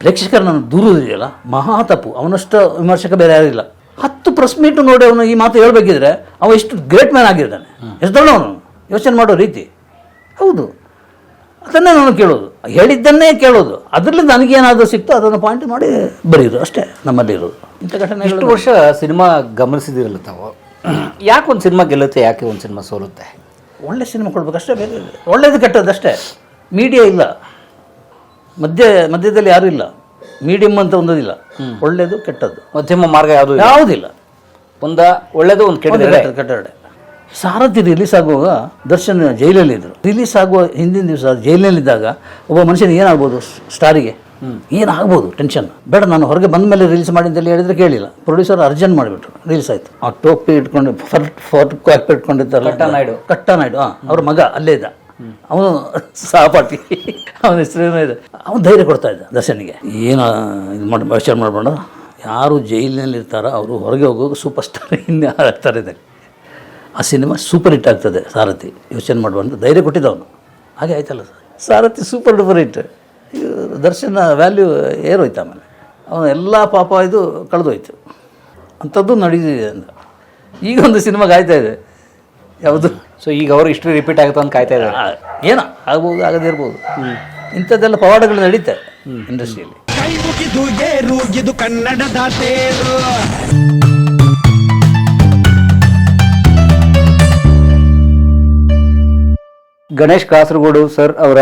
ಪ್ರೇಕ್ಷಕರನ್ನು ದೂರ ಇದೆಯಲ್ಲ ಮಹಾ ತಪ್ಪು. ಅವನಷ್ಟು ವಿಮರ್ಶಕ ಬೇರೆ ಯಾರಿಲ್ಲ ಹತ್ತು ಪ್ರೆಸ್ ಮೀಟು ನೋಡಿ ಅವನು ಈ ಮಾತು ಹೇಳಬೇಕಿದ್ರೆ ಅವ ಎಷ್ಟು ಗ್ರೇಟ್ ಮ್ಯಾನ್ ಆಗಿರ್ತಾನೆ ಎಷ್ಟು ದೊಡ್ಡವನು ಯೋಚನೆ ಮಾಡೋ ರೀತಿ. ಹೌದು. ಅದನ್ನೇ ನಾನು ಕೇಳೋದು. ಹೇಳಿದ್ದನ್ನೇ ಕೇಳೋದು. ಅದರಲ್ಲಿ ನನಗೇನಾದರೂ ಸಿಕ್ತೋ ಅದನ್ನು ಪಾಯಿಂಟ್ ಮಾಡಿ ಬರೆಯೋದು ಅಷ್ಟೇ ನಮ್ಮಲ್ಲಿ ಇರೋದು. ಇಂಥ ಇಷ್ಟು ಎಷ್ಟು ವರ್ಷ ಸಿನಿಮಾ ಗಮನಿಸಿದಿರಲ್ಲ ತಾವು? ಯಾಕೆ ಒಂದು ಸಿನಿಮಾ ಗೆಲ್ಲುತ್ತೆ ಯಾಕೆ ಒಂದು ಸಿನಿಮಾ ಸೋಲುತ್ತೆ? ಒಳ್ಳೆ ಸಿನಿಮಾ ಕೊಡ್ಬೇಕಷ್ಟೇ ಬೇರೆ. ಒಳ್ಳೇದು ಕೆಟ್ಟದ್ದು ಅಷ್ಟೇ. ಮೀಡಿಯಾ ಇಲ್ಲ. ಮಧ್ಯ ಮಧ್ಯದಲ್ಲಿ ಯಾರೂ ಇಲ್ಲ. ಮೀಡಿಯಂ ಅಂತ ಒಂದಿಲ್ಲ ಒಳ್ಳೇದು ಕೆಟ್ಟದ್ದು. ಮಧ್ಯಮ ಮಾರ್ಗ ಯಾವುದು ಯಾವುದಿಲ್ಲ. ಒಂದ ಒಳ್ಳೇದು ಒಂದು ಕೆಟ್ಟದಿದೆ ಕೆಟ್ಟಡೆ ಸಾರಥಿ ರಿಲೀಸ್ ಆಗುವಾಗ ದರ್ಶನ್ ಜೈಲಲ್ಲಿ ಇದ್ರು. ರಿಲೀಸ್ ಆಗುವ ಹಿಂದಿನ ದಿವಸ ಜೈಲಿನಲ್ಲಿದ್ದಾಗ ಒಬ್ಬ ಮನುಷ್ಯನಿಗೆ ಏನಾಗ್ಬೋದು? ಸ್ಟಾರಿಗೆ. ಏನಾಗ್ಬೋದು? ಟೆನ್ಷನ್ ಬೇಡ ನಾನು ಹೊರಗೆ ಬಂದ ಮೇಲೆ ರಿಲೀಸ್ ಮಾಡಿ ಅಂತೇಳಿ ಹೇಳಿದ್ರೆ ಕೇಳಿಲ್ಲ. ಪ್ರೊಡ್ಯೂಸರ್ ಅರ್ಜೆಂಟ್ ಮಾಡಿಬಿಟ್ರು. ರಿಲೀಸ್ ಆಯ್ತು. ಆ ಟೋಪಿ ಇಟ್ಕೊಂಡು ಫರ್ಟ್ ಫೋರ್ಟ್ ಕ್ಯಾಪ್ ಇಟ್ಕೊಂಡಿದ್ದಾರೆ ಕಟ್ಟ ನಾಯ್ಡು. ಕಟ್ಟ ನಾಯ್ಡು ಹಾಂ ಅವ್ರ ಮಗ ಅಲ್ಲೇ ಇದ್ದ. ಅವನು ಸಹಪಾಠಿ. ಅವನ ಹೆಸರೇನೋ ಇದೆ. ಅವನು ಧೈರ್ಯ ಕೊಡ್ತಾ ಇದ್ದ ದರ್ಶನಿಗೆ. ಏನು ಇದು ಮಾಡಿ ಯೋಚನೆ ಮಾಡಬೇಡ. ಯಾರು ಜೈಲಿನಲ್ಲಿ ಇರ್ತಾರೋ ಅವರು ಹೊರಗೆ ಹೋಗೋಕೆ ಸೂಪರ್ ಸ್ಟಾರ್ ಇನ್ನು ಆಗ್ತಾರೆ ಇದ್ದಾರೆ ಆ ಸಿನಿಮಾ ಸೂಪರ್ ಹಿಟ್ ಆಗ್ತದೆ ಸಾರಥಿ. ಯೋಚನೆ ಮಾಡುವಂತ ಧೈರ್ಯ ಕೊಟ್ಟಿದ್ದ ಅವನು. ಹಾಗೆ ಆಯ್ತಲ್ಲ sir. Sarathi super duper hit ದರ್ಶನ ವ್ಯಾಲ್ಯೂ ಏರೋಯ್ತು ಆಮೇಲೆ. ಅವನು ಎಲ್ಲ ಪಾಪ ಇದು ಕಳೆದೋಯ್ತು. ಅಂಥದ್ದು ನಡೀತಿದೆ ಅಂತ. ಈಗ ಒಂದು ಸಿನಿಮಾಗೆ ಆಯ್ತಾ ಇದೆ. ಯಾವುದು? ಸೊ ಈಗ ಅವರು ಹಿಸ್ಟ್ರಿ ರಿಪೀಟ್ ಆಗುತ್ತೆ ಅಂತ ಕಾಯ್ತಾ ಇದ್ದಾರೆ. ಏನೋ ಆಗ್ಬೋದು ಆಗದೇ ಇರ್ಬೋದು. ಇಂಥದ್ದೆಲ್ಲ ಪವಾಡಗಳು ನಡೀತೆ ಇಂಡಸ್ಟ್ರಿಯಲ್ಲಿ. ಇದು ಕನ್ನಡದ ತೇರು. ಗಣೇಶ್ ಕಾಸರಗೋಡು ಸರ್ ಅವರ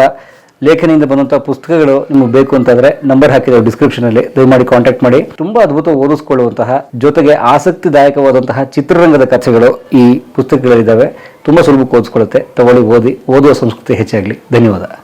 ಲೇಖನಿಯಿಂದ ಬಂದಂಥ ಪುಸ್ತಕಗಳು ನಿಮಗೆ ಬೇಕು ಅಂತಂದ್ರೆ ನಂಬರ್ ಹಾಕಿರೋ ಡಿಸ್ಕ್ರಿಪ್ಷನಲ್ಲಿ. ದಯಮಾಡಿ ಕಾಂಟ್ಯಾಕ್ಟ್ ಮಾಡಿ. ತುಂಬಾ ಅದ್ಭುತ ಓದಿಸ್ಕೊಳ್ಳುವಂತಹ ಜೊತೆಗೆ ಆಸಕ್ತಿದಾಯಕವಾದಂತಹ ಚಿತ್ರರಂಗದ ಕಥೆಗಳು ಈ ಪುಸ್ತಕಗಳಿದ್ದಾವೆ ತುಂಬಾ ಸುಲಭಕ್ಕೆ ಓದಿಸ್ಕೊಳ್ಳುತ್ತೆ. ತಗೊಳ್ಳಿ ಓದಿ ಓದುವ ಸಂಸ್ಕೃತಿ ಹೆಚ್ಚಾಗಲಿ. ಧನ್ಯವಾದ.